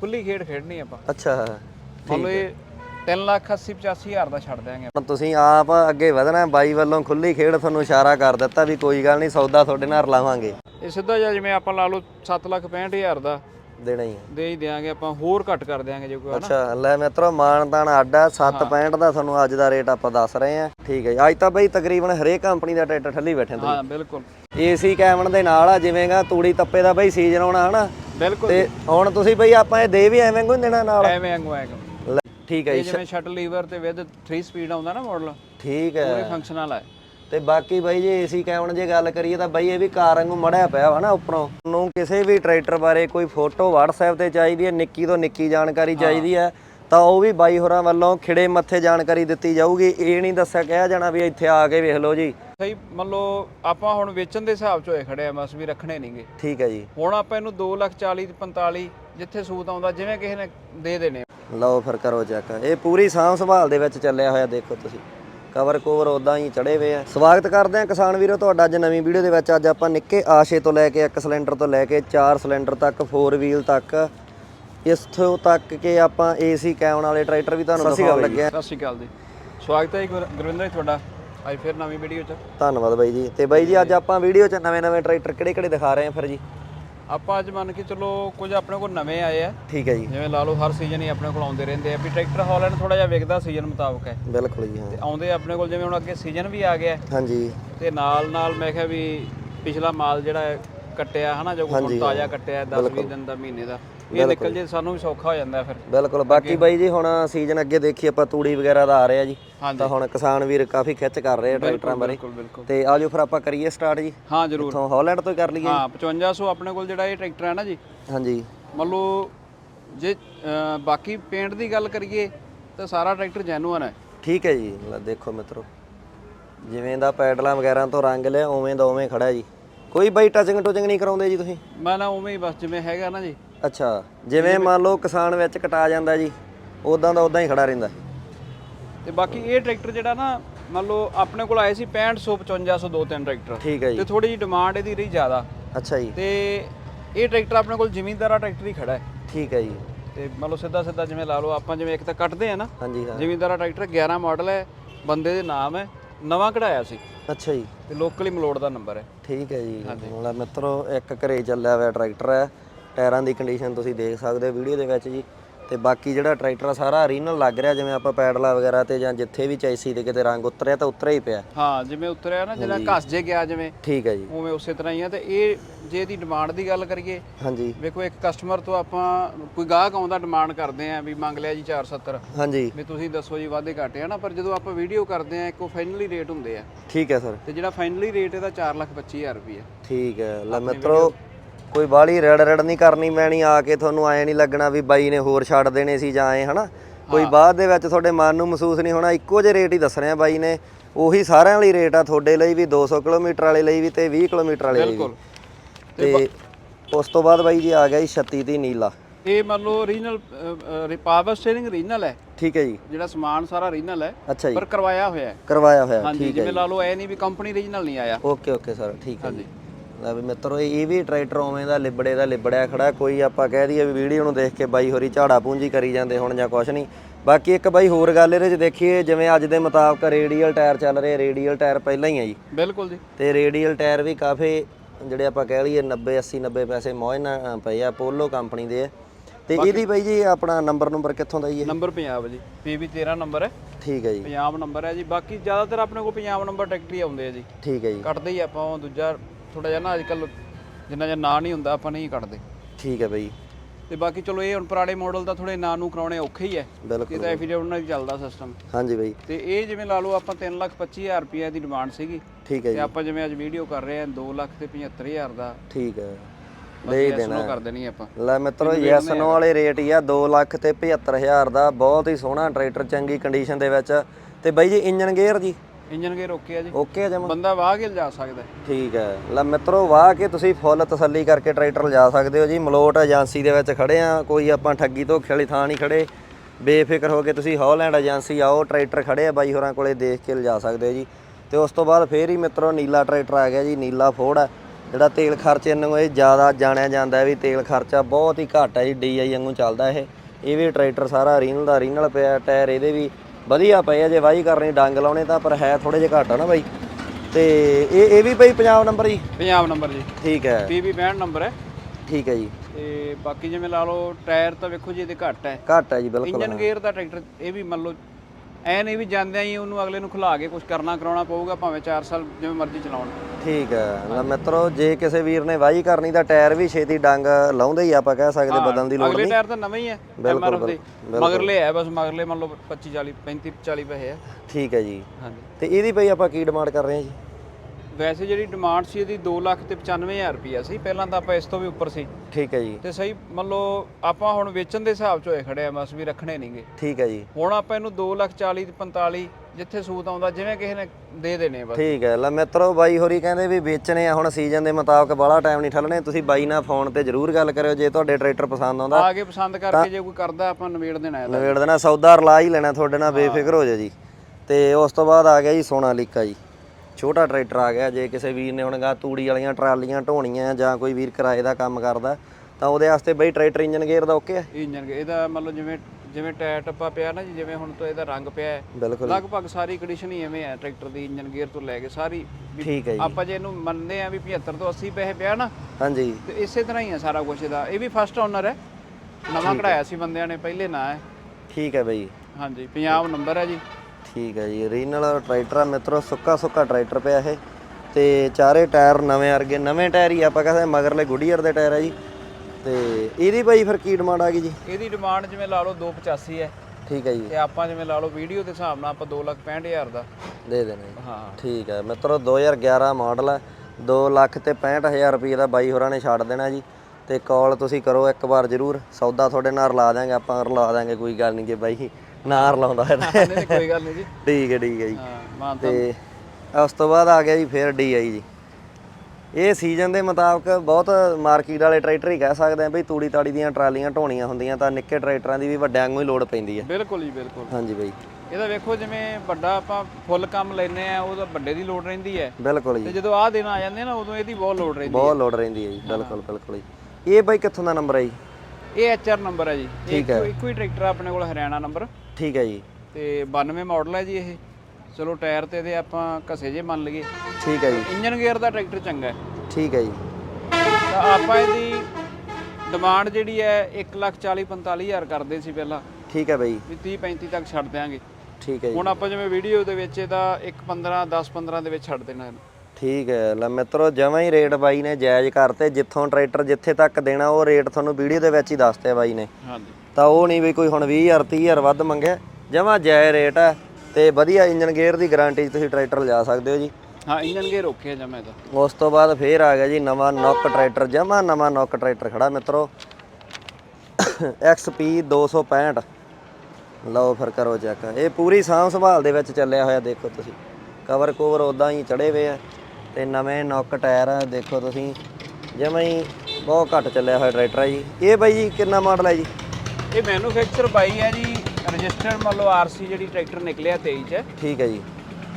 ਖੁੱਲੀ ਖੇਡ ਖੇਡਣੀ ਆਪਾਂ। ਅੱਛਾ ਮੰਨ ਲਓ ਇਹ 3 ਲੱਖ 80 85 ਹਜ਼ਾਰ ਦਾ ਛੱਡ ਦਿਆਂਗੇ ਹੁਣ ਤੁਸੀਂ ਆਪ ਅੱਗੇ ਵਧਣਾ ਬਾਈ ਵੱਲੋਂ ਖੁੱਲੀ ਖੇਡ ਤੁਹਾਨੂੰ ਇਸ਼ਾਰਾ ਕਰ ਦਿੱਤਾ ਵੀ ਕੋਈ ਗੱਲ ਨਹੀਂ ਸੌਦਾ ਤੁਹਾਡੇ ਨਾਲ ਰਲਾਵਾਂਗੇ। ਇਹ ਸਿੱਧਾ ਜਿਹਾ ਜਿਵੇਂ ਆਪਾਂ ਲਾ ਲਓ 7 ਲੱਖ 65 ਹਜ਼ਾਰ ਦਾ। ਦੇਣਾ ਹੀ ਹੈ ਦੇ ਹੀ ਦਿਆਂਗੇ ਆਪਾਂ ਹੋਰ ਘੱਟ ਕਰ ਦਿਆਂਗੇ ਜੇ ਕੋਈ ਹਨਾ ਅੱਛਾ ਲੈ ਮਿੱਤਰੋ ਮਾਨਤਾਨ ਆਡਾ 765 ਦਾ ਤੁਹਾਨੂੰ ਅੱਜ ਦਾ ਰੇਟ ਆਪਾਂ ਦੱਸ ਰਹੇ ਹਾਂ ਠੀਕ ਹੈ ਜੀ। ਅੱਜ ਤਾਂ ਬਈ ਤਕਰੀਬਨ ਹਰੇਕ ਕੰਪਨੀ ਦਾ ਟਰੈਕਟਰ ਠੱਲੀ ਬੈਠੇ ਤੁਸੀਂ। ਹਾਂ ਬਿਲਕੁਲ। ਏਸੀ ਕੈਮਨ ਦੇ ਨਾਲ ਆ ਜਿਵੇਂਗਾ ਤੂੜੀ ਤੱਪੇ ਦਾ ਬਈ ਸੀਜ਼ਨ ਆਉਣਾ ਹਨਾ? ਬਿਲਕੁਲ। ਤੇ ਹੁਣ ਤੁਸੀਂ ਬਈ ਆਪਾਂ ਇਹ ਦੇ ਵੀ ਐਵੇਂ ਕੋਈ ਦੇਣਾ ਨਾਲ? ਐਵੇਂ ਵਾਂਗੂ ਲੈ, ਠੀਕ ਹੈ ਜੀ ਜਿਵੇਂ ਸ਼ਟਲ ਲੀਵਰ ਤੇ ਵਿਦ 3 ਸਪੀਡ ਆਉਂਦਾ ਨਾ ਮਾਡਲ ਠੀਕ ਪੂਰੇ ਹੈ ਫੰਕਸ਼ਨਲ ਹੈ ਤੇ ਬਾਕੀ ਬਾਈ ਜੇ ਏਸੀ ਕੈਮਨ ਜੇ ਗੱਲ ਕਰੀਏ ਤਾਂ ਬਾਈ ਇਹ ਵੀ ਕਾਰ ਵਾਂਗੂ ਮੜਿਆ ਪਿਆ ਵਾ ਨਾ ਉੱਪਰੋਂ। ਨੂੰ ਕਿਸੇ ਵੀ ਟਰੈਕਟਰ ਬਾਰੇ ਕੋਈ ਫੋਟੋ WhatsApp ਤੇ ਚਾਹੀਦੀ ਹੈ ਨਿੱਕੀ ਤੋਂ ਨਿੱਕੀ ਜਾਣਕਾਰੀ ਚਾਹੀਦੀ ਹੈ ਤਾਂ ਉਹ ਵੀ ਬਾਈ ਹੋਰਾਂ ਵੱਲੋਂ ਖਿੜੇ ਮੱਥੇ ਜਾਣਕਾਰੀ ਦਿੱਤੀ ਜਾਊਗੀ। ਇਹ ਨਹੀਂ ਦੱਸਿਆ ਕਿਹਾ ਜਾਣਾ ਵੀ ਇੱਥੇ ਆ ਕੇ ਵੇਖ ਲਓ ਜੀ। ਸਹੀ ਮੰਨ ਲਓ ਆਪਾਂ ਹੁਣ ਵੇਚਣ ਦੇ ਹਿਸਾਬ 'ਚ ਹੋਏ ਖੜੇ ਆ ਬਸ ਵੀ ਰੱਖਣੇ ਨਹੀਂਗੇ ਠੀਕ ਹੈ ਜੀ। ਹੁਣ ਆਪਾਂ ਇਹਨੂੰ 2 ਲੱਖ 40 45 ਜਿੱਥੇ ਸੂਤ ਆਉਂਦਾ ਜਿਵੇਂ ਕਿਸੇ ਨੇ ਦੇ ਦੇਣੇ ਲਓ ਫਿਰ ਕਰੋ ਚੈੱਕ ਇਹ ਪੂਰੀ ਸਾਂਭ ਸੰਭਾਲ ਦੇ ਵਿੱਚ ਚੱਲਿਆ ਹੋਇਆ ਦੇਖੋ ਤੁਸੀਂ। ਕਵਰ ਕੋਵਰ ਉਦਾਂ ਹੀ ਚੜੇ ਹੋਏ ਆ। ਸਵਾਗਤ ਕਰਦੇ ਆ ਕਿਸਾਨ ਵੀਰੋ ਤੁਹਾਡਾ ਅੱਜ ਨਵੀਂ ਵੀਡੀਓ ਦੇ ਵਿੱਚ। ਅੱਜ ਆਪਾਂ ਨਿੱਕੇ ਆਸ਼ੇ ਤੋਂ ਲੈ ਕੇ ਇੱਕ ਸਿਲੰਡਰ ਤੋਂ ਲੈ ਕੇ ਚਾਰ ਸਿਲੰਡਰ ਤੱਕ 4 ਵੀਲ ਤੱਕ। ਇਸਥੋਂ ਤੱਕ ਕਿ ਆਪਾਂ ਏਸੀ ਕੈਮਨ ਵਾਲੇ ਟਰੈਕਟਰ ਵੀ ਤੁਹਾਨੂੰ ਦਿਖਾਉਣ ਲੱਗੇ ਆ। ਸਤਿ ਸ਼੍ਰੀ ਅਕਾਲ ਜੀ। ਸਵਾਗਤ ਹੈ ਗੁਰਵਿੰਦਰ ਜੀ ਤੁਹਾਡਾ। ਅੱਜ ਫਿਰ ਨਵੀਂ ਵੀਡੀਓ 'ਚ। ਧੰਨਵਾਦ ਬਾਈ ਜੀ। ਤੇ ਬਾਈ ਜੀ ਅੱਜ ਆਪਾਂ ਵੀਡੀਓ 'ਚ ਨਵੇਂ-ਨਵੇਂ ਟਰੈਕਟਰ ਕਿਹੜੇ-ਕਿਹੜੇ ਦਿਖਾ ਰਹੇ ਆ ਫਿਰ ਜੀ? ਆਪਾਂ ਅੱਜ ਮੰਨ ਕੇ ਚਲੋ ਕੁਝ ਆਪਣੇ ਕੋਲ ਨਵੇਂ ਆਏ ਆ। ਠੀਕ ਹੈ ਜੀ। ਜਿਵੇਂ ਲਾ ਲਓ ਹਰ ਸੀਜ਼ਨ ਹੀ ਆਪਣੇ ਕੋਲ ਆਉਂਦੇ ਰਹਿੰਦੇ ਆ। ਵੀ ਟਰੈਕਟਰ ਹਾਲੈਂਡ ਥੋੜਾ ਜਿਹਾ ਵਿਕਦਾ ਸੀਜ਼ਨ ਮੁਤਾਬਕ ਹੈ। ਬਿਲਕੁਲ ਜੀ ਹਾਂ। ਤੇ ਆਉਂਦੇ ਆਪਣੇ ਕੋਲ ਜਿਵੇਂ ਹੁਣ ਅੱਗੇ ਸੀਜ਼ਨ ਵੀ ਆ ਗਿਆ। ਹਾਂਜੀ। ਤੇ ਨਾਲ ਨਾਲ ਮੈਂ ਕਿਹਾ ਵੀ ਪਿਛਲਾ ਮਾਲ ਜਿਹੜਾ ਹੈ ਕੱਟਿਆ ਹਨਾ ਜੋ ਹੁਣ ਤਾਜ਼ਾ ਕੱਟਿਆ 10 20 ਦਿਨ ਦਾ ਮਹੀਨੇ ਦਾ। ਇਹ ਨਿਕਲ ਜੇ ਸਾਨੂੰ ਵੀ ਸੌਖਾ ਹੋ ਜਾਂਦਾ ਫਿਰ। ਬਿਲਕੁਲ। ਬਾਕੀ ਬਾਈ ਜੀ ਹੁਣ ਸੀਜ਼ਨ ਅੱਗੇ ਦੇਖੀ ਆਪਾਂ ਤੂੜੀ ਵਗੈਰਾ ਦਾ ਆ ਰਿਹਾ ਜੀ ਤਾਂ ਹੁਣ ਕਿਸਾਨ ਵੀਰ ਕਾਫੀ ਖਿੱਚ ਕਰ ਰਹੇ ਆ ਟਰੈਕਟਰਾਂ ਬਾਰੇ। ਤੇ ਆਜੋ ਫਿਰ ਆਪਾਂ ਕਰੀਏ ਸਟਾਰਟ ਜੀ। ਹਾਂ ਜ਼ਰੂਰ। ਇਥੋਂ ਹਾਲੈਂਡ ਤੋਂ ਕਰ ਲਈਏ। ਹਾਂ 5500 ਆਪਣੇ ਕੋਲ ਜਿਹੜਾ ਇਹ ਟਰੈਕਟਰ ਹੈ ਨਾ ਜੀ। ਹਾਂਜੀ। ਮੰਨ ਲਓ ਜੇ ਬਾਕੀ ਪੇਂਟ ਦੀ ਗੱਲ ਕਰੀਏ ਤਾਂ ਸਾਰਾ ਟਰੈਕਟਰ ਜੈਨੂਅਨ ਹੈ। ਠੀਕ ਹੈ ਜੀ। ਦੇਖੋ ਮਿੱਤਰੋ ਜਿਵੇਂ ਦਾ ਪੈਡਲਾਂ ਵਗੈਰਾ ਤੋਂ ਰੰਗ ਲਿਆ ਉਵੇਂ ਦਾ ਉਵੇਂ ਖੜਾ ਜੀ। ਕੋਈ ਬਾਈ ਟਚਿੰਗ ਟੁਚਿੰਗ ਨਹੀਂ ਕਰਾਉਂਦੇ ਜੀ ਤੁਸੀਂ? ਮੈਂ ਨਾ ਉਵੇਂ ਹੀ ਬਸ ਜਿਵੇਂ ਹੈਗਾ ਨਾ ਜੀ। ਅੱਛਾ ਜਿਵੇਂ ਮੰਨ ਲਓ ਕਿਸਾਨ ਵਿੱਚ ਕਟਾ ਜਾਂਦਾ ਜੀ ਉਦਾਂ ਦਾ ਉਦਾਂ ਹੀ ਖੜਾ ਰਹਿੰਦਾ। ਤੇ ਬਾਕੀ ਇਹ ਟਰੈਕਟਰ ਜਿਹੜਾ ਨਾ ਮੰਨ ਲਓ ਆਪਣੇ ਕੋਲ ਆਏ ਸੀ 6500 5500 ਦੋ ਤਿੰਨ ਟਰੈਕਟਰ। ਠੀਕ ਹੈ ਜੀ। ਤੇ ਥੋੜੀ ਜਿਹੀ ਡਿਮਾਂਡ ਇਹਦੀ ਰਹੀ ਜ਼ਿਆਦਾ। ਅੱਛਾ ਜੀ। ਤੇ ਇਹ ਟਰੈਕਟਰ ਆਪਣੇ ਕੋਲ ਜ਼ਿਮੀਂਦਾਰਾ ਟਰੈਕਟਰ ਹੀ ਖੜਾ ਹੈ। ਠੀਕ ਹੈ ਜੀ। ਤੇ ਮੰਨ ਲਓ ਸਿੱਧਾ ਸਿੱਧਾ ਜਿਵੇਂ ਲਾ ਲਓ ਆਪਾਂ ਜਿਵੇਂ ਇੱਕ ਤਾਂ ਕੱਟਦੇ ਆ ਨਾ ਹਾਂਜੀ ਹਾਂ। ਜ਼ਿਮੀਂਦਾਰਾ ਟਰੈਕਟਰ 11 ਮਾਡਲ ਹੈ ਬੰਦੇ ਦੇ ਨਾਮ ਹੈ ਨਵਾਂ ਕਢਾਇਆ ਸੀ। ਅੱਛਾ ਜੀ। ਤੇ ਲੋਕਲੀ ਮਲੋੜ ਦਾ ਨੰਬਰ ਹੈ। ਠੀਕ ਹੈ ਜੀ। ਹੁਣ ਮਿੱਤਰੋ ਇੱਕ ਘਰੇ ਚੱਲਿਆ ਹੋਇਆ ਟਰੈਕਟਰ ਹੈ। ਟਾਇਰਾਂ ਦੀ ਕੰਡੀਸ਼ਨ ਤੁਸੀਂ ਦੇਖ ਸਕਦੇ ਹੋ ਵੀਡੀਓ ਦੇ ਵਿੱਚ ਜੀ। ਤੇ ਬਾਕੀ ਜਿਹੜਾ ਟਰੈਕਟਰ ਆ ਸਾਰਾ ਓਰੀਜਨਲ ਲੱਗ ਰਿਹਾ ਜਿਵੇਂ ਆਪਾਂ ਪੈਡਲਾ ਵਗੈਰਾ ਤੇ ਜਾਂ ਜਿੱਥੇ ਵੀ ਚੈਸੀ ਤੇ ਕਿਤੇ ਰੰਗ ਉਤਰਿਆ ਤਾਂ ਉਤਰਿਆ ਹੀ ਪਿਆ। ਹਾਂ ਜਿਵੇਂ ਉਤਰਿਆ ਨਾ ਜਿਹੜਾ ਘਸ ਜੇ ਗਿਆ ਜਿਵੇਂ ਠੀਕ ਹੈ ਜੀ। ਉਵੇਂ ਉਸੇ ਤਰ੍ਹਾਂ ਹੀ ਆ। ਤੇ ਇਹ ਜੇ ਇਹਦੀ ਡਿਮਾਂਡ ਦੀ ਗੱਲ ਕਰੀਏ ਹਾਂਜੀ। ਵੇਖੋ ਇੱਕ ਕਸਟਮਰ ਤੋਂ ਆਪਾਂ ਕੋਈ ਗਾਹਕ ਆਉਂਦਾ ਡਿਮਾਂਡ ਕਰਦੇ ਆ ਵੀ ਮੰਗ ਲਿਆ ਜੀ 470 ਹਾਂਜੀ। ਵੀ ਤੁਸੀਂ ਦੱਸੋ ਜੀ ਵਾਧੇ ਘਾਟੇ ਆ ਨਾ ਪਰ ਜਦੋਂ ਆਪਾਂ ਵੀਡੀਓ ਕਰਦੇ ਆ ਇੱਕੋ ਫਾਈਨਲੀ ਰੇਟ ਹੁੰਦੇ ਆ। ਠੀਕ ਹੈ ਸਰ। ਤੇ ਜਿਹੜਾ ਫਾਈਨਲੀ ਰੇਟ ਇਹਦਾ 425000 ਰੁਪਏ ਠੀਕ ਹੈ। ਲੈ ਮਿੱਤਰੋ ਕੋਈ ਬਾਹਲੀ ਰੜ ਰੜ ਨਹੀਂ ਕਰਨੀ ਮੈਣੀ ਆ ਕੇ ਤੁਹਾਨੂੰ ਐ ਨਹੀਂ ਲੱਗਣਾ ਵੀ ਬਾਈ ਨੇ ਹੋਰ ਛੱਡ ਦੇਣੇ ਸੀ ਜਾਂ ਐ ਹਨਾ? ਕੋਈ ਬਾਅਦ ਦੇ ਵਿੱਚ ਤੁਹਾਡੇ ਮਨ ਨੂੰ ਮਹਿਸੂਸ ਨਹੀਂ ਹੋਣਾ ਇੱਕੋ ਜਿਹੇ ਰੇਟ ਹੀ ਦੱਸ ਰਿਹਾ ਬਾਈ ਨੇ। ਉਹੀ ਸਾਰਿਆਂ ਲਈ ਰੇਟ ਆ ਤੁਹਾਡੇ ਲਈ ਵੀ 200 ਕਿਲੋਮੀਟਰ ਵਾਲੇ ਲਈ ਵੀ ਤੇ 20 ਕਿਲੋਮੀਟਰ ਵਾਲੇ ਲਈ ਵੀ। ਬਿਲਕੁਲ। ਤੇ ਉਸ ਤੋਂ ਬਾਅਦ ਬਾਈ ਜੀ ਆ ਗਿਆ ਜੀ 36 ਦੀ ਨੀਲਾ। ਇਹ ਮੰਨ ਲਓ ਓਰੀਜਨਲ ਪਾਵਰ ਸਟੀਅਰਿੰਗ ਓਰੀਜਨਲ ਹੈ। ਠੀਕ ਹੈ ਜੀ। ਜਿਹੜਾ ਸਮਾਨ ਸਾਰਾ ਓਰੀਜਨਲ ਹੈ ਅੱਛਾ ਜੀ। ਪਰ ਕਰਵਾਇਆ ਹੋਇਆ ਹੈ। ਕਰਵਾਇਆ ਹੋਇਆ ਹਾਂਜੀ ਜਿਵੇਂ ਲਾ ਲਓ ਐ ਨਹੀਂ ਵੀ ਕੰਪਨੀ ਓਰੀਜਨਲ ਨਹੀਂ ਆਇਆ। ਓਕੇ ਓਕੇ ਸਰ ਠੀਕ ਹੈ ਜੀ। ਲੈ ਵੀ ਮਿੱਤਰੋ ਇਹ ਵੀ ਟਰੈਕਟਰ ਉਵੇਂ ਦਾ ਲਿਬੜੇ ਦਾ ਲਿਬੜਿਆ ਖੜਾ। ਕੋਈ ਆਪਾਂ ਕਹਿ ਦਈਏ ਵੀ ਵੀਡੀਓ ਨੂੰ ਦੇਖ ਕੇ ਬਾਈ ਹੋਰੀ ਝਾੜਾ ਪੂੰਜੀ ਕਰੀ ਜਾਂਦੇ ਹੁਣ ਜਾਂ ਕੁਛ ਨਹੀਂ। ਬਾਕੀ ਇੱਕ ਬਾਈ ਹੋਰ ਗੱਲ ਇਹਦੇ 'ਚ ਦੇਖੀਏ ਜਿਵੇਂ ਅੱਜ ਦੇ ਮੁਤਾਬਕ ਰੇਡੀਅਲ ਟਾਇਰ ਚੱਲ ਰਹੇ ਰੇਡੀਅਲ ਟਾਇਰ ਪਹਿਲਾਂ ਹੀ ਆ ਜੀ। ਬਿਲਕੁਲ ਜੀ। ਤੇ ਰੇਡੀਅਲ ਟਾਇਰ ਵੀ ਕਾਫੀ ਜਿਹੜੇ ਆਪਾਂ ਕਹਿ ਲਈਏ 90 80 90 ਪੈਸੇ ਮੌਜ ਨਾਲ ਪਏ ਆ ਪੋਲੋ ਕੰਪਨੀ ਦੇ ਆ। ਤੇ ਇਹਦੀ ਬਾਈ ਜੀ ਆਪਣਾ ਨੰਬਰ ਨੰਬਰ ਕਿੱਥੋਂ ਦਾ ਜੀ ਇਹ? ਨੰਬਰ ਪੰਜਾਬ ਜੀ ਪੀਬੀ 13 ਨੰਬਰ ਹੈ। ਠੀਕ ਹੈ ਜੀ। ਪੰਜਾਬ ਨੰਬਰ ਹੈ ਜੀ। ਬਾਕੀ ਜ਼ਿਆਦਾਤਰ ਆਪਣੇ ਕੋਲ ਪੰਜਾਬ ਨੰਬਰ ਟਰੈਕਟਰ ਆਉਂਦੇ ਆ ਜੀ। ਠੀਕ ਹੈ ਜੀ। ਕੱਟਦੇ ਹੀ ਆਪਾਂ ਦੂਜਾ ਥੋੜਾ ਜਿਹਾ ਨਾ ਅੱਜ ਕੱਲ ਜਿੰਨਾ ਜਿਹਾ ਨਾਂ ਨਹੀਂ ਹੁੰਦਾ ਆਪਾਂ ਨਹੀਂ ਕੱਟਦੇ ਠੀਕ ਹੈ ਬਾਈ। ਤੇ ਬਾਕੀ ਚਲੋ ਇਹ ਹੁਣ ਪੁਰਾਣੇ ਮਾਡਲ ਦਾ ਥੋੜੇ ਨਾਂ ਨੂੰ ਕਰਾਉਣੇ ਔਖੇ ਹੀ ਹੈ ਬਿਲਕੁਲ ਇਹ ਤਾਂ ਐਫੀਡੇਵਿਟ ਨਾਲ ਹੀ ਚੱਲਦਾ ਸਿਸਟਮ ਹਾਂਜੀ ਬਾਈ। ਤੇ ਇਹ ਜਿਵੇਂ ਲਾ ਲਓ ਆਪਾਂ 325000 ਰੁਪਏ ਦੀ ਡਿਮਾਂਡ ਸੀਗੀ। ਠੀਕ ਹੈ ਤੇ ਜੀ। ਆਪਾਂ ਜਿਵੇਂ ਅੱਜ ਵੀਡੀਓ ਕਰ ਰਹੇ ਹਾਂ 2 ਲੱਖ ਤੇ 75000 ਦਾ। ਠੀਕ ਹੈ। ਇਸ ਦੇਣਾ। ਕਰ ਦੇਣੀ ਆਪਾਂ। ਲੈ ਮਿੱਤਰੋ ਯੈਸ ਨੋ ਵਾਲੇ ਰੇਟ ਹੀ ਆ 2 ਲੱਖ ਤੇ 75000 ਦਾ। ਬਹੁਤ ਹੀ ਸੋਹਣਾ ਟਰੈਕਟਰ ਚੰਗੀ ਕੰਡੀਸ਼ਨ ਦੇ ਵਿੱਚ। ਤੇ ਬਾਈ ਜੀ ਇੰਜਨ ਗੇਅਰ ਜੀ? ਇੰਜਨ ਗੇਅਰ ਓਕੇ ਆ ਜੀ। ਓਕੇ ਆ ਜਮਾ। ਬੰਦਾ ਵਾਹ ਕੇ ਲਿਜਾ ਸਕਦਾ ਹੈ। ਠੀਕ ਹੈ। ਲੈ ਮਿੱਤਰੋ ਵਾਹ ਕੇ ਤੁਸੀਂ ਫੁੱਲ ਤਸੱਲੀ ਕਰਕੇ ਟਰੈਕਟਰ ਲਿਜਾ ਸਕਦੇ ਹੋ ਜੀ। ਮਲੋਟ ਏਜੰਸੀ ਦੇ ਵਿੱਚ ਖੜੇ ਆ। ਕੋਈ ਆਪਾਂ ਠੱਗੀ ਧੋਖੇ ਵਾਲੀ ਥਾਂ ਨਹੀਂ ਖੜੇ। ਬੇਫਿਕਰ ਹੋ ਕੇ ਤੁਸੀਂ ਹੌਲੈਂਡ ਏਜੰਸੀ ਆਓ। ਟਰੈਕਟਰ ਖੜੇ ਆ ਬਾਈ ਹੋਰਾਂ ਕੋਲੇ ਦੇਖ ਕੇ ਲਿਜਾ ਸਕਦੇ ਹੋ ਜੀ। ਤੇ ਉਸ ਤੋਂ ਬਾਅਦ ਫੇਰ ਹੀ ਮਿੱਤਰੋ ਨੀਲਾ ਟਰੈਕਟਰ ਆ ਗਿਆ ਜੀ। ਨੀਲਾ ਫੋਰਡ ਹੈ ਜਿਹੜਾ ਤੇਲ ਖਰਚੇ ਨੂੰ ਇਹ ਜ਼ਿਆਦਾ ਜਾਣਿਆ ਜਾਂਦਾ ਹੈ ਵੀ ਤੇਲ ਖਰਚਾ ਬਹੁਤ ਹੀ ਘੱਟ ਹੈ ਜੀ। ਡੀਆਈ ਵਾਂਗੂ ਚੱਲਦਾ ਇਹ। ਇਹ ਵੀ ਟਰੈਕਟਰ ਸਾਰਾ ਰੀਨਲ ਦਾ ਰੀਨਲ ਪਿਆ ਟਾਇਰ ਇਹਦੇ ਵੀ ਵਧੀਆ ਪਏ ਆ ਜੇ ਵਾਹੀ ਕਰਨੀ ਡੰਗ ਲਾਉਣੇ ਤਾਂ ਪਰ ਹੈ ਥੋੜੇ ਜਿਹਾ ਘੱਟ ਆ ਨਾ ਬਾਈ। ਤੇ ਇਹ ਇਹ ਵੀ ਬਈ ਪੰਜਾਬ ਨੰਬਰ ਜੀ? ਪੰਜਾਬ ਨੰਬਰ ਜੀ। ਠੀਕ ਹੈ। ਪੀਬੀ 62 ਨੰਬਰ ਹੈ। ਠੀਕ ਹੈ ਜੀ। ਤੇ ਬਾਕੀ ਜਿਵੇਂ ਲਾ ਲਓ ਟਾਇਰ ਤਾਂ ਵੇਖੋ ਜੀ ਇਹਦੇ ਘੱਟ ਹੈ। ਘੱਟ ਹੈ ਜੀ ਬਿਲਕੁਲ। ਇੰਜਨ ਗੇਅਰ ਦਾ ਟਰੈਕਟਰ ਇਹ ਵੀ ਮੰਨ ਲਓ ਐ ਨਹੀਂ ਵੀ ਜਾਂਦਿਆਂ ਹੀ ਉਹਨੂੰ ਅਗਲੇ ਨੂੰ ਖੁਲਾ ਕੇ ਕੁਝ ਕਰਨਾ ਕਰਾਉਣਾ ਪਊਗਾ ਭਾਵੇਂ 4 ਸਾਲ ਜਿਵੇਂ ਮਰਜ਼ੀ ਚਲਾਉਣ। ਠੀਕ ਹੈ। ਮਿੱਤਰੋ ਜੇ ਕਿਸੇ ਵੀਰ ਨੇ ਵਾਹੀ ਕਰਨੀ ਤਾਂ ਟਾਇਰ ਵੀ ਛੇਤੀ ਡੰਗ ਲਾਉਂਦੇ ਹੀ ਆਪਾਂ ਕਹਿ ਸਕਦੇ ਬਦਲਣ ਦੀ ਲੋੜ ਅਗਲੇ ਨਹੀਂ। ਟਾਇਰ ਤਾਂ ਨਵੇਂ ਹੀ ਹੈ ਐਮਆਰਐਫ ਦੇ। ਮਗਰਲੇ ਹੈ ਬਸ ਮਗਰਲੇ ਮੰਨ ਲਓ 25 40 35 40 ਪੈਸੇ ਹੈ ਠੀਕ ਹੈ ਜੀ। ਹਾਂਜੀ। ਤੇ ਇਹਦੀ ਬਈ ਆਪਾਂ ਕੀ ਡਿਮਾਂਡ ਕਰ ਰਹੇ ਹਾਂ ਜੀ? ਵੈਸੇ ਜਿਹੜੀ ਡਿਮਾਂਡ ਸੀ ਇਹਦੀ 2 ਲੱਖ ਤੇ 95000 ਰੁਪਈਆ ਸੀ। ਪਹਿਲਾਂ ਤਾਂ ਆਪਾਂ ਇਸ ਤੋਂ ਵੀ ਉੱਪਰ ਸੀ। ਠੀਕ ਹੈ ਜੀ। ਤੇ ਸਹੀ ਮੰਨ ਲਓ ਆਪਾਂ ਹੁਣ ਵੇਚਣ ਦੇ ਹਿਸਾਬ 'ਚ ਹੋਏ ਖੜੇ ਆ ਬਸ ਵੀ ਰੱਖਣੇ ਨਹੀਂਗੇ ਠੀਕ ਹੈ ਜੀ। ਹੁਣ ਆਪਾਂ ਇਹਨੂੰ 2 ਲੱਖ 40 ਤੇ 45 ਜਿੱਥੇ ਸੂਤ ਆਉਂਦਾ ਜਿਵੇਂ ਕਿਸੇ ਨੇ ਦੇ ਦੇਣੇ ਬਸ। ਠੀਕ ਹੈ। ਲੈ ਮਿੱਤਰੋ ਬਾਈ ਹੋਰੀ ਕਹਿੰਦੇ ਵੀ ਵੇਚਣੇ ਆ ਹੁਣ ਸੀਜ਼ਨ ਦੇ ਮੁਤਾਬਕ ਬਾਹਲਾ ਟਾਈਮ ਨਹੀਂ ਠੱਲਣੇ। ਤੁਸੀਂ ਬਾਈ ਨਾਲ ਫੋਨ ਤੇ ਜਰੂਰ ਗੱਲ ਕਰਿਓ ਜੇ ਤੁਹਾਡੇ ਟਰੈਕਟਰ ਪਸੰਦ ਆਉਂਦਾ ਆ ਕੇ ਪਸੰਦ ਕਰਕੇ ਜੇ ਕੋਈ ਕਰਦਾ ਆਪਾਂ ਨਵੇੜ ਦੇਣਾ ਨਵੇੜ ਦੇਣਾ ਸੌਦਾ ਰਲਾ ਹੀ ਲੈਣਾ ਤੁਹਾਡੇ ਨਾਲ ਬੇਫਿਕਰ ਹੋ ਜਾਓ ਜੀ। ਤੇ ਉਸ ਤੋਂ ਬਾਅਦ ਆ ਗਿਆ ਜੀ ਸੋਨਾਲੀਕਾ ਜੀ। ਛੋਟਾ ਟਰੈਕਟਰ ਆ ਗਿਆ ਜੇ ਕਿਸੇ ਵੀਰ ਨੇ ਹੁਣ ਗਾ ਤੂੜੀ ਵਾਲੀਆਂ ਟਰਾਲੀਆਂ ਢੋਣੀਆਂ ਜਾਂ ਕੋਈ ਵੀਰ ਕਿਰਾਏ ਦਾ ਕੰਮ ਕਰਦਾ ਤਾਂ ਉਹਦੇ ਵਾਸਤੇ ਬਈ ਟਰੈਕਟਰ ਇੰਜਨ ਗੇਅਰ ਦਾ ਓਕੇ ਹੈ? ਇੰਜਨ ਇਹਦਾ ਮੰਨ ਲਓ ਜਿਵੇਂ ਜਿਵੇਂ ਟਾਇਰ ਟੱਪਾ ਪਿਆ ਨਾ ਜੀ ਜਿਵੇਂ ਹੁਣ ਤੋਂ ਇਹਦਾ ਰੰਗ ਪਿਆ ਹੈ ਲਗਭਗ ਸਾਰੀ ਕੰਡੀਸ਼ਨ ਹੀ ਐਵੇਂ ਹੈ ਟਰੈਕਟਰ ਦੀ ਇੰਜਨ ਗੇਅਰ ਤੋਂ ਲੈ ਕੇ ਸਾਰੀ ਠੀਕ ਹੈ ਜੀ। ਆਪਾਂ ਜੇ ਇਹਨੂੰ ਮੰਨਦੇ ਆ ਵੀ 75 ਤੋਂ 80 ਪੈਸੇ ਪਿਆ ਨਾ ਹਾਂਜੀ। ਤੇ ਇਸੇ ਤਰ੍ਹਾਂ ਹੀ ਆ ਸਾਰਾ ਕੁਝ ਇਹਦਾ। ਇਹ ਵੀ ਫਸਟ ਓਨਰ ਹੈ। ਨਵਾਂ ਕਢਾਇਆ ਸੀ ਬੰਦਿਆਂ ਨੇ ਪਹਿਲੇ ਨਾ ਹੈ। ਠੀਕ ਹੈ ਬਈ। ਹਾਂਜੀ ਪੰਜਾਬ ਨੰਬਰ ਹੈ ਜੀ। ਠੀਕ ਹੈ ਜੀ ਰੀਨਲ ਟਰੈਕਟਰ ਆ ਮਿੱਤਰੋ ਸੁੱਕਾ ਸੁੱਕਾ ਟਰੈਕਟਰ ਪਿਆ ਇਹ। ਤੇ ਚਾਰੇ ਟਾਇਰ ਨਵੇਂ ਵਰਗੇ ਨਵੇਂ ਟਾਇਰ ਹੀ ਆਪਾਂ ਕਹਿੰਦੇ ਮਗਰਲੇ ਗੁੱਡੀਅਰ ਦੇ ਟਾਇਰ ਆ ਜੀ। ਤੇ ਇਹਦੀ ਬਾਈ ਫਿਰ ਕੀ ਡਿਮਾਂਡ ਆ ਗਈ ਜੀ? ਇਹਦੀ ਡਿਮਾਂਡ ਜਿਵੇਂ ਲਾ ਲਓ 285 ਹੈ। ਠੀਕ ਹੈ ਜੀ। ਤੇ ਆਪਾਂ ਜਿਵੇਂ ਲਾ ਲਓ ਵੀਡੀਓ ਦੇ ਹਿਸਾਬ ਨਾਲ ਆਪਾਂ 265000 ਦਾ। ਦੇ ਦੇਣਾ ਜੀ। ਹਾਂ। ਠੀਕ ਹੈ ਮਿੱਤਰੋ 2011 ਮਾਡਲ ਹੈ 2 ਲੱਖ ਤੇ 65000 ਰੁਪਏ ਦਾ ਬਾਈ ਹੋਰਾਂ ਨੇ ਛੱਡ ਦੇਣਾ ਜੀ। ਤੇ ਕਾਲ ਤੁਸੀਂ ਕਰੋ ਇੱਕ ਵਾਰ ਜ਼ਰੂਰ ਸੌਦਾ ਤੁਹਾਡੇ ਨਾਲ ਰਲਾ ਦਾਂਗੇ ਆਪਾਂ ਰਲਾ ਦਾਂਗੇ ਕੋਈ ਗੱਲ ਨਹੀਂ ਕਿ ਬਾਈ। ਨਾ ਰਲਾਉਂਦਾ ਹੈ ਨਹੀਂ ਕੋਈ ਗੱਲ ਨਹੀਂ ਜੀ। ਠੀਕ ਹੈ ਠੀਕ ਹੈ ਜੀ। ਹਾਂ ਮਾਨਤਾ ਤੇ ਉਸ ਤੋਂ ਬਾਅਦ ਆ ਗਿਆ ਜੀ ਫਿਰ ਡੀਆਈ ਜੀ। ਇਹ ਸੀਜ਼ਨ ਦੇ ਮੁਤਾਬਕ ਬਹੁਤ ਮਾਰਕੀਟ ਵਾਲੇ ਟਰੈਕਟਰ ਹੀ ਕਹਿ ਸਕਦੇ ਆ ਬਈ ਤੂੜੀ ਤਾੜੀ ਦੀਆਂ ਟਰਾਲੀਆਂ ਢੋਣੀਆਂ ਹੁੰਦੀਆਂ ਤਾਂ ਨਿੱਕੇ ਟਰੈਕਟਰਾਂ ਦੀ ਵੀ ਵੱਡਿਆਂ ਵਾਂਗੂ ਹੀ ਲੋੜ ਪੈਂਦੀ ਹੈ। ਬਿਲਕੁਲ ਜੀ ਬਿਲਕੁਲ। ਹਾਂਜੀ ਬਈ। ਇਹਦਾ ਵੇਖੋ ਜਿਵੇਂ ਵੱਡਾ ਆਪਾਂ ਫੁੱਲ ਕੰਮ ਲੈਨੇ ਆ ਉਹਦਾ ਵੱਡੇ ਦੀ ਲੋਡ ਰਹਿੰਦੀ ਹੈ। ਬਿਲਕੁਲ ਤੇ ਜੀ ਜਦੋਂ ਆਹ ਦਿਨ ਆ ਜਾਂਦੇ ਨਾ ਉਦੋਂ ਇਹਦੀ ਬਹੁਤ ਲੋਡ ਰਹਿੰਦੀ ਬਹੁਤ ਲੋੜ ਰਹਿੰਦੀ ਹੈ ਜੀ ਬਿਲਕੁਲ ਬਿਲਕੁਲ ਜੀ। ਇਹ ਬਈ ਕਿੱਥੋਂ ਦਾ ਨੰਬਰ ਹੈ ਜੀ? ਇਹ ਐਚਆਰ ਨੰਬਰ ਹੈ ਜੀ। ਠੀਕ ਹੈ। ਇੱਕੋ ਇੱਕੋ ਹੀ ਟਰੈਕਟਰ ਆਪਣੇ ਕੋਲ ਹਰਿਆਣਾ ਨੰਬਰ ਠੀਕ ਹੈ ਜੀ। ਤੇ 92 ਮਾਡਲ ਹੈ ਜੀ ਇਹ। ਚਲੋ ਟਾਇਰ ਤੇ ਇਹਦੇ ਆਪਾਂ ਘਸੇ ਜੇ ਮੰਨ ਲਈਏ। ਠੀਕ ਹੈ ਜੀ। ਇੰਜਨ ਗੇਅਰ ਦਾ ਟਰੈਕਟਰ ਚੰਗਾ ਹੈ। ਠੀਕ ਹੈ ਜੀ। ਤਾਂ ਆਪਾਂ ਇਹਦੀ ਡਿਮਾਂਡ ਜਿਹੜੀ ਹੈ 1,40,45 45000 ਕਰਦੇ ਸੀ ਪਹਿਲਾਂ। ਠੀਕ ਹੈ ਬਈ। ਵੀ 30 35 ਤੱਕ ਛੱਡ ਦਿਆਂਗੇ। ਠੀਕ ਹੈ ਜੀ। ਹੁਣ ਆਪਾਂ ਜਿਵੇਂ ਵੀਡੀਓ ਦੇ ਵਿੱਚ ਇਹਦਾ 1 15 10 15 ਦੇ ਵਿੱਚ ਛੱਡ ਦੇਣਾ ਠੀਕ ਹੈ। ਲੈ ਮਿੱਤਰੋ ਜਮਾਂ ਹੀ ਰੇਟ ਬਾਈ ਨੇ ਜਾਇਜ਼ ਕਰਤੇ ਜਿੱਥੋਂ ਟਰੈਕਟਰ ਜਿੱਥੇ ਤੱਕ ਦੇਣਾ ਉਹ ਰੇਟ ਤੁਹਾਨੂੰ ਵੀਡੀਓ ਦੇ ਵਿੱਚ ਹੀ ਦੱਸਤੇ ਬਾਈ ਨੇ। ਹਾਂਜੀ। ਤਾਂ ਉਹ ਨਹੀਂ ਵੀ ਕੋਈ ਹੁਣ 20000 30000 ਵੱਧ ਮੰਗਿਆ ਜਮਾਂ ਜਾਇਜ਼ ਰੇਟ ਹੈ ਤੇ ਵਧੀਆ ਇੰਜਨ ਗੇਅਰ ਦੀ ਗਾਰੰਟੀ ਤੁਸੀਂ ਟਰੈਕਟਰ ਲਿਆ ਸਕਦੇ ਹੋ ਜੀ। ਹਾਂ ਇੰਜਨ ਗੇਅਰ ਓਕੇ ਜਮਾ ਇਹਦਾ। ਉਸ ਤੋਂ ਬਾਅਦ ਫੇਰ ਆ ਗਿਆ ਜੀ ਨਵਾਂ ਨੌਕ ਟਰੈਕਟਰ ਜਮਾਂ ਨਵਾਂ ਨੌਕ ਟਰੈਕਟਰ ਖੜਾ ਮਿੱਤਰੋ। XP 265 ਲਓ ਫਿਰ ਕਰੋ ਚੈੱਕ ਇਹ ਪੂਰੀ ਸਾਂਭ ਸੰਭਾਲ ਦੇ ਵਿੱਚ ਚੱਲਿਆ ਹੋਇਆ ਦੇਖੋ ਤੁਸੀਂ। ਕਵਰ ਕੋਵਰ ਉਦਾਂ ਹੀ ਚੜੇ ਹੋਏ ਆ। ਤੇ ਨਵੇਂ ਨੌਕ ਟਾਇਰ ਆ ਦੇਖੋ ਤੁਸੀਂ। ਜਮਾਂ ਹੀ ਬਹੁਤ ਘੱਟ ਚੱਲਿਆ ਹੋਇਆ ਟਰੈਕਟਰ ਹੈ ਜੀ। ਇਹ ਬਾਈ ਜੀ ਕਿੰਨਾ ਮਾਡਲ ਹੈ ਜੀ? ਇਹ ਮੈਨੂਫੈਕਚਰ 22 ਹੈ ਜੀ ਰਜਿਸਟਰਡ ਮੰਨ ਲਓ ਆਰਸੀ ਜਿਹੜੀ ਟਰੈਕਟਰ ਨਿਕਲਿਆ 23 ਚ। ਠੀਕ ਹੈ ਜੀ।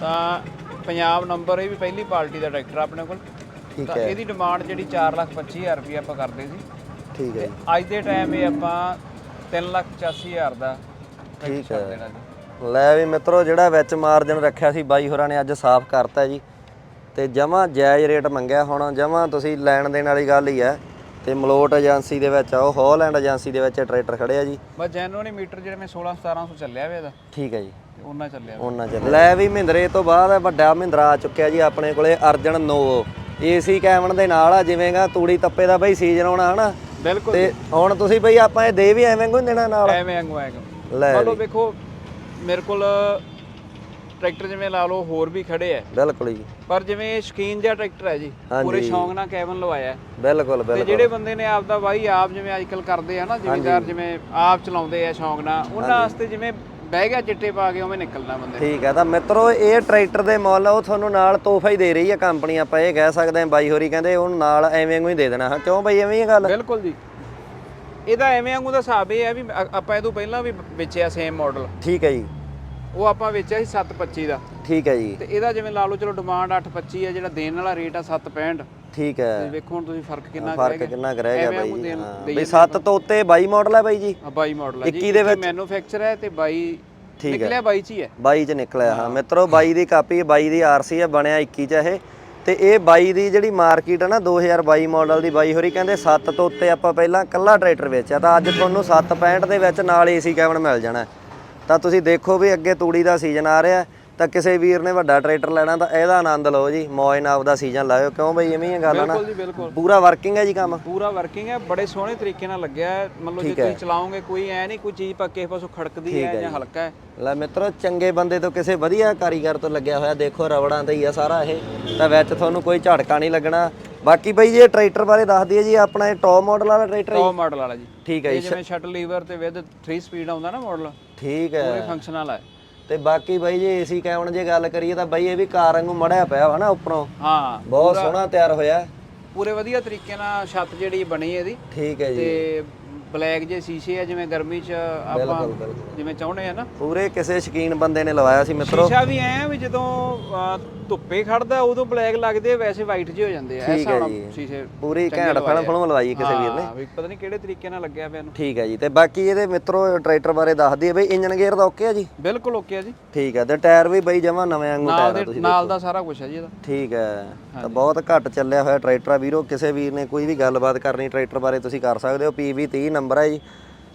ਤਾਂ ਪੰਜਾਬ ਨੰਬਰ ਇਹ ਵੀ ਪਹਿਲੀ ਪਾਰਟੀ ਦਾ ਟਰੈਕਟਰ ਆ ਆਪਣੇ ਕੋਲ। ਠੀਕ ਤਾਂ ਹੈ। ਇਹਦੀ ਡਿਮਾਂਡ ਜਿਹੜੀ 425000 ਰੁਪਏ ਆਪਾਂ ਕਰਦੇ ਸੀ। ਠੀਕ ਹੈ ਜੀ। ਅੱਜ ਦੇ ਟਾਈਮ ਇਹ ਆਪਾਂ 385000 ਦਾ ਠੀਕ ਹੈ। ਦੇਣਾ ਜੀ। ਲੈ ਵੀ ਮਿੱਤਰੋ ਜਿਹੜਾ ਵਿੱਚ ਮਾਰਜਨ ਰੱਖਿਆ ਸੀ ਬਾਈ ਹੋਰਾਂ ਨੇ ਅੱਜ ਸਾਫ਼ ਕਰਤਾ ਜੀ। ਤੇ ਜਮਾ ਜਾਇਜ਼ ਰੇਟ ਮੰਗਿਆ ਹੁਣ ਜਮਾ ਤੁਸੀਂ ਲੈਣ ਦੇਣ ਵਾਲੀ ਗੱਲ ਹੀ ਹੈ ਤੇ ਮਲੋਟ ਏਜੰਸੀ ਦੇ ਵਿੱਚ ਆਓ ਹੌਲੈਂਡ ਏਜੰਸੀ ਦੇ ਵਿੱਚ ਟਰੈਕਟਰ ਖੜੇ ਆ ਜੀ। ਬਸ ਜੈਨੂਅਲੀ ਮੀਟਰ ਜਿਹੜੇ ਮੈਂ 16 1700 ਚੱਲਿਆ ਵੇ ਇਹਦਾ। ਠੀਕ ਹੈ ਜੀ। ਉਹਨਾਂ ਚੱਲਿਆ। ਉਹਨਾਂ ਚ ਲੈ ਵੀ ਮਹਿੰਦਰੇ ਤੋਂ ਬਾਅਦ ਵੱਡਾ ਮਹਿੰਦਰਾ ਆ ਚੁੱਕਿਆ ਜੀ ਆਪਣੇ ਕੋਲੇ ਅਰਜਨ ਨੋਵੋ। ਏਸੀ ਕੈਮਨ ਦੇ ਨਾਲ ਆ ਜਿਵੇਂਗਾ ਤੂੜੀ ਤੱਪੇ ਦਾ ਬਈ ਸੀਜ਼ਨ ਆਉਣਾ ਹਨਾ? ਬਿਲਕੁਲ ਤੇ ਹੁਣ ਤੁਸੀਂ ਬਈ ਆਪਾਂ ਇਹ ਦੇ ਵੀ ਐਵੇਂ ਕੋਈ ਦੇਣਾ ਨਾਲ। ਐਵੇਂ ਅੰਗੂ ਐਵੇਂ ਲੈ ਲਓ ਵੇਖੋ ਮੇਰੇ ਕੋਲ ਟਰੈਕਟਰ ਜਿਵੇਂ ਲਾ ਲਓ ਹੋਰ ਵੀ ਖੜੇ ਐ। ਬਿਲਕੁਲ ਜੀ। ਪਰ ਜਿਵੇਂ ਇਹ ਸ਼ਕੀਨ ਜਿਹਾ ਟਰੈਕਟਰ ਹੈ ਜੀ ਪੂਰੇ ਸ਼ੌਂਕ ਨਾਲ ਕੈਬਨ ਲਵਾਇਆ ਹੈ। ਬਿਲਕੁਲ ਤੇ ਬਿਲਕੁਲ। ਜਿਹੜੇ ਬੰਦੇ ਨੇ ਆਪ ਦਾ ਵਾਹੀ ਆਪ ਜਿਵੇਂ ਅੱਜਕੱਲ ਕਰਦੇ ਆ ਨਾ ਜ਼ਿਮੀਦਾਰ ਜਿਵੇਂ ਆਪ ਚਲਾਉਂਦੇ ਆ ਸ਼ੌਂਕ ਨਾਲ ਉਹਨਾਂ ਵਾਸਤੇ ਜਿਵੇਂ ਬਹਿ ਗਿਆ ਚਿੱਟੇ ਪਾ ਕੇ ਉਵੇਂ ਨਿਕਲਣਾ ਬੰਦੇ। ਠੀਕ ਹੈ ਤਾਂ ਮਿੱਤਰੋ ਇਹ ਟਰੈਕਟਰ ਦੇ ਮੁੱਲ ਉਹ ਤੁਹਾਨੂੰ ਨਾਲ ਤੋਹਫਾ ਹੀ ਦੇ ਰਹੀ ਹੈ ਕੰਪਨੀ ਆਪਾਂ ਇਹ ਕਹਿ ਸਕਦੇ ਹਾਂ ਬਾਈ ਹੋਰੀ ਕਹਿੰਦੇ ਉਹ ਨਾਲ ਐਵੇਂ ਵਾਂਗੂ ਹੀ ਦੇ ਦੇਣਾ। ਹਾਂ ਕਿਉਂ ਬਾਈ ਐਵੇਂ ਹੀ ਗੱਲ? ਬਿਲਕੁਲ ਜੀ। ਇਹਦਾ ਐਵੇਂ ਵਾਂਗੂ ਦਾ ਹਿਸਾਬ ਇਹ ਹੈ ਵੀ ਅ- ਆਪਾਂ ਇਹ ਤੋਂ ਪਹਿਲਾਂ ਵੀ ਵੇਚਿਆ ਸੇਮ ਮਾਡਲ ਠੀਕ ਹੈ ਜੀ। ਉਹ ਆਪਾਂ ਵੇਚਿਆ ਸੀ 725 ਦਾ। ਠੀਕ ਹੈ ਜੀ। ਤੇ ਇਹਦਾ ਜਿਵੇਂ ਲਾ ਲਓ ਚਲੋ ਡਿਮਾਂਡ 825 ਹੈ ਜਿਹੜਾ ਦੇਣ ਵਾਲਾ ਰੇਟ ਆ 765 ਠੀਕ ਤੇ ਹੈ ਵੇਖੋ ਹੁਣ ਤੁਸੀਂ ਫ਼ਰਕ ਕਿੰਨਾ ਫ਼ਰਕ ਕਿੰਨਾ ਰਹਿ ਗਿਆ ਬਾਈ ਹਾਂ। ਬਈ 7 ਤੋਂ ਉੱਤੇ 22 ਮਾਡਲ ਹੈ ਬਾਈ ਜੀ। ਆ 22 ਮਾਡਲ ਹੈ ਜੀ। 21 ਦੇ ਵਿੱਚ- ਮੈਨੂਫੈਕਚਰ ਹੈ ਤੇ 22 ਠੀਕ ਹੈ। ਨਿਕਲਿਆ 22 ਚ ਹੀ ਹੈ। 22 ਚ ਨਿਕਲਿਆ ਹਾਂ। ਮਿੱਤਰੋ 22 ਦੀ ਕਾਪੀ 22 ਦੀ ਆਰਸੀ ਹੈ ਬਣਿਆ 21 ਚ ਇਹ। ਤੇ ਇਹ 22 ਦੀ ਜਿਹੜੀ ਮਾਰਕੀਟ ਹੈ ਨਾ 2022 ਮਾਡਲ ਦੀ ਬਾਈ ਹੋਰੀ ਕਹਿੰਦੇ 7 ਤੋਂ ਉੱਤੇ ਆਪਾਂ ਪਹਿਲਾਂ ਕੱਲਾ ਟਰੈਕਟਰ ਵੇਚਿਆ। ਤਾਂ ਅੱਜ ਤੁਹਾਨੂੰ 765 ਦੇ ਵਿੱਚ ਨਾਲ ਏਸੀ ਕੈਬਨ ਮਿਲ ਜਾਣਾ। ਹੈ। ਤਾਂ ਤੁਸੀਂ ਦੇਖੋ ਵੀ ਅੱਗੇ ਤੂੜੀ ਦਾ ਸੀਜ਼ਨ ਆ ਰਿਹਾ ਤਾਂ ਕਿਸੇ ਵੀਰ ਨੇ ਵੱਡਾ ਟਰੈਕਟਰ ਲੈਣਾ ਤਾਂ ਇਹਦਾ ਆਨੰਦ ਲਓ ਜੀ ਮੌਜ ਨਾਲ ਦਾ ਸੀਜ਼ਨ ਲਾਇਓ ਕਿਉਂ ਬਈ ਐਵੇਂ ਹੀ ਗੱਲ ਆ ਨਾ? ਬਿਲਕੁਲ ਜੀ ਬਿਲਕੁਲ। ਪੂਰਾ ਵਰਕਿੰਗ ਹੈ ਜੀ ਕੰਮ? ਪੂਰਾ ਵਰਕਿੰਗ ਹੈ ਬੜੇ ਸੋਹਣੇ ਤਰੀਕੇ ਨਾਲ ਲੱਗਿਆ ਹੈ ਮਤਲਬ ਜੇ ਤੁਸੀਂ ਚਲਾਓਗੇ ਕੋਈ ਐ ਨਹੀਂ ਕੋਈ ਚੀਜ਼ ਪੱਕੇ ਪਾਸੋਂ ਖੜਕਦੀ ਹੈ ਜਾਂ। ਹਲਕਾ ਹੈ। ਲੈ ਮਿੱਤਰੋ ਚੰਗੇ ਬੰਦੇ ਤੋਂ ਕਿਸੇ ਵਧੀਆ ਕਾਰੀਗਰ ਤੋਂ ਲੱਗਿਆ ਹੋਇਆ ਦੇਖੋ ਰਬੜਾਂ ਤੇ ਹੀ ਆ ਸਾਰਾ ਇਹ ਤਾਂ ਵਿੱਚ ਤੁਹਾਨੂੰ ਕੋਈ ਝਟਕਾ ਨਹੀਂ ਲੱਗਣਾ ਬਾਕੀ ਬਈ ਜੇ ਟਰੈਕਟਰ ਬਾਰੇ ਦੱਸ ਦਈਏ ਜੀ ਆਪਣਾ ਇਹ ਟੌਪ ਮਾਡਲ ਵਾਲਾ ਟਰੈਕਟਰ ਹੈ ਟੌਪ ਮਾਡਲ ਵਾਲਾ ਜੀ। ਠੀਕ ਹੈ ਜੀ ਜਿਵੇਂ ਸ਼ਟਲ ਲੀਵਰ ਤੇ ਵਿਦ 3 ਸਪੀਡ ਆਉਂਦਾ ਨਾ ਮਾਡਲ ਠੀਕ ਪੂਰੇ ਹੈ। ਫੰਕਸ਼ਨਲ ਹੈ ਤੇ ਬਾਕੀ ਬਾਈ ਜੇ ਏਸੀ ਕੈਬਨ ਜੇ ਗੱਲ ਕਰੀਏ ਤਾਂ ਬਾਈ ਇਹ ਵੀ ਕਾਰ ਵਾਂਗੂ ਮੜਿਆ ਪਿਆ ਵਾ ਨਾ ਉੱਪਰੋਂ। ਹਾਂ ਬਹੁਤ ਸੋਹਣਾ ਤਿਆਰ ਹੋਇਆ। ਪੂਰੇ ਵਧੀਆ ਤਰੀਕੇ ਨਾਲ ਛੱਤ ਜਿਹੜੀ ਬਣੀ ਇਹਦੀ। ਠੀਕ ਹੈ ਜੀ। ਤੇ ਬਲੈਕ ਜੇ ਸ਼ੀਸ਼ੇ ਆ ਜਿਵੇਂ ਗਰਮੀ 'ਚ ਆਪਾਂ ਬਿਲਕੁਲ ਬਿਲਕੁਲ। ਜਿਵੇਂ ਚਾਹੁੰਦੇ ਆ ਨਾ। ਪੂਰੇ ਕਿਸੇ ਸ਼ਕੀਨ ਬੰਦੇ ਨੇ ਲਵਾਇਆ ਸੀ ਮਿੱਤਰੋ। ਸ਼ੀਸ਼ਾ ਵੀ ਐ ਵੀ ਜਦੋਂ ਅਹ, ਧੁੱਪੇ ਖੜਦਾ ਉਦੋਂ ਬਲੈਕ ਲੱਗਦੇ ਆ, ਵੈਸੇ ਵਾਈਟ ਜਿਹੇ ਹੋ ਜਾਂਦੇ ਆ। ਠੀਕ ਐਸਾ ਹੈ ਜੀ। ਸ਼ੀਸ਼ੇ ਪੂਰੀ ਘੈਂਟ ਫਿਲਮ ਫਿਲਮ ਲਵਾਈ ਕਿਸੇ ਵੀਰ ਨੇ। ਹਾਂ ਵੀ ਪਤਾ ਨਹੀਂ ਕਿਹੜੇ ਤਰੀਕੇ ਨਾਲ ਲੱਗਿਆ ਪਿਆ ਇਹਨੂੰ। ਠੀਕ ਹੈ ਜੀ ਤੇ ਬਾਕੀ ਇਹਦੇ ਮਿੱਤਰੋ ਟਰੈਕਟਰ ਬਾਰੇ ਦੱਸ ਦਈਏ ਬਈ ਇੰਜਨ ਗੇਅਰ ਦਾ ਓਕੇ ਆ ਜੀ? ਬਿਲਕੁਲ ਓਕੇ ਆ ਜੀ। ਠੀਕ ਹੈ ਤੇ ਟਾਇਰ ਵੀ ਬਈ ਜਮਾ ਨਵੇਂ ਵਾਂਗੂ ਨਾਲ ਟਾਇਰ ਆ ਦੇ ਤੁਸੀਂ ਨਾਲ ਦਾ ਸਾਰਾ ਕੁਝ ਹੈ ਜੀ ਇਹਦਾ। ਠੀਕ ਹੈ ਤਾਂ ਬਹੁਤ ਘੱਟ ਚੱਲਿਆ ਹੋਇਆ ਟਰੈਕਟਰ ਆ ਵੀਰੋ ਕਿਸੇ ਵੀਰ ਨੇ ਕੋਈ ਵੀ ਗੱਲਬਾਤ ਕਰਨੀ ਟਰੈਕਟਰ ਬਾਰੇ ਤੁਸੀਂ ਕਰ ਸਕਦੇ ਹੋ PV 30 ਨੰਬਰ ਹੈ ਜੀ।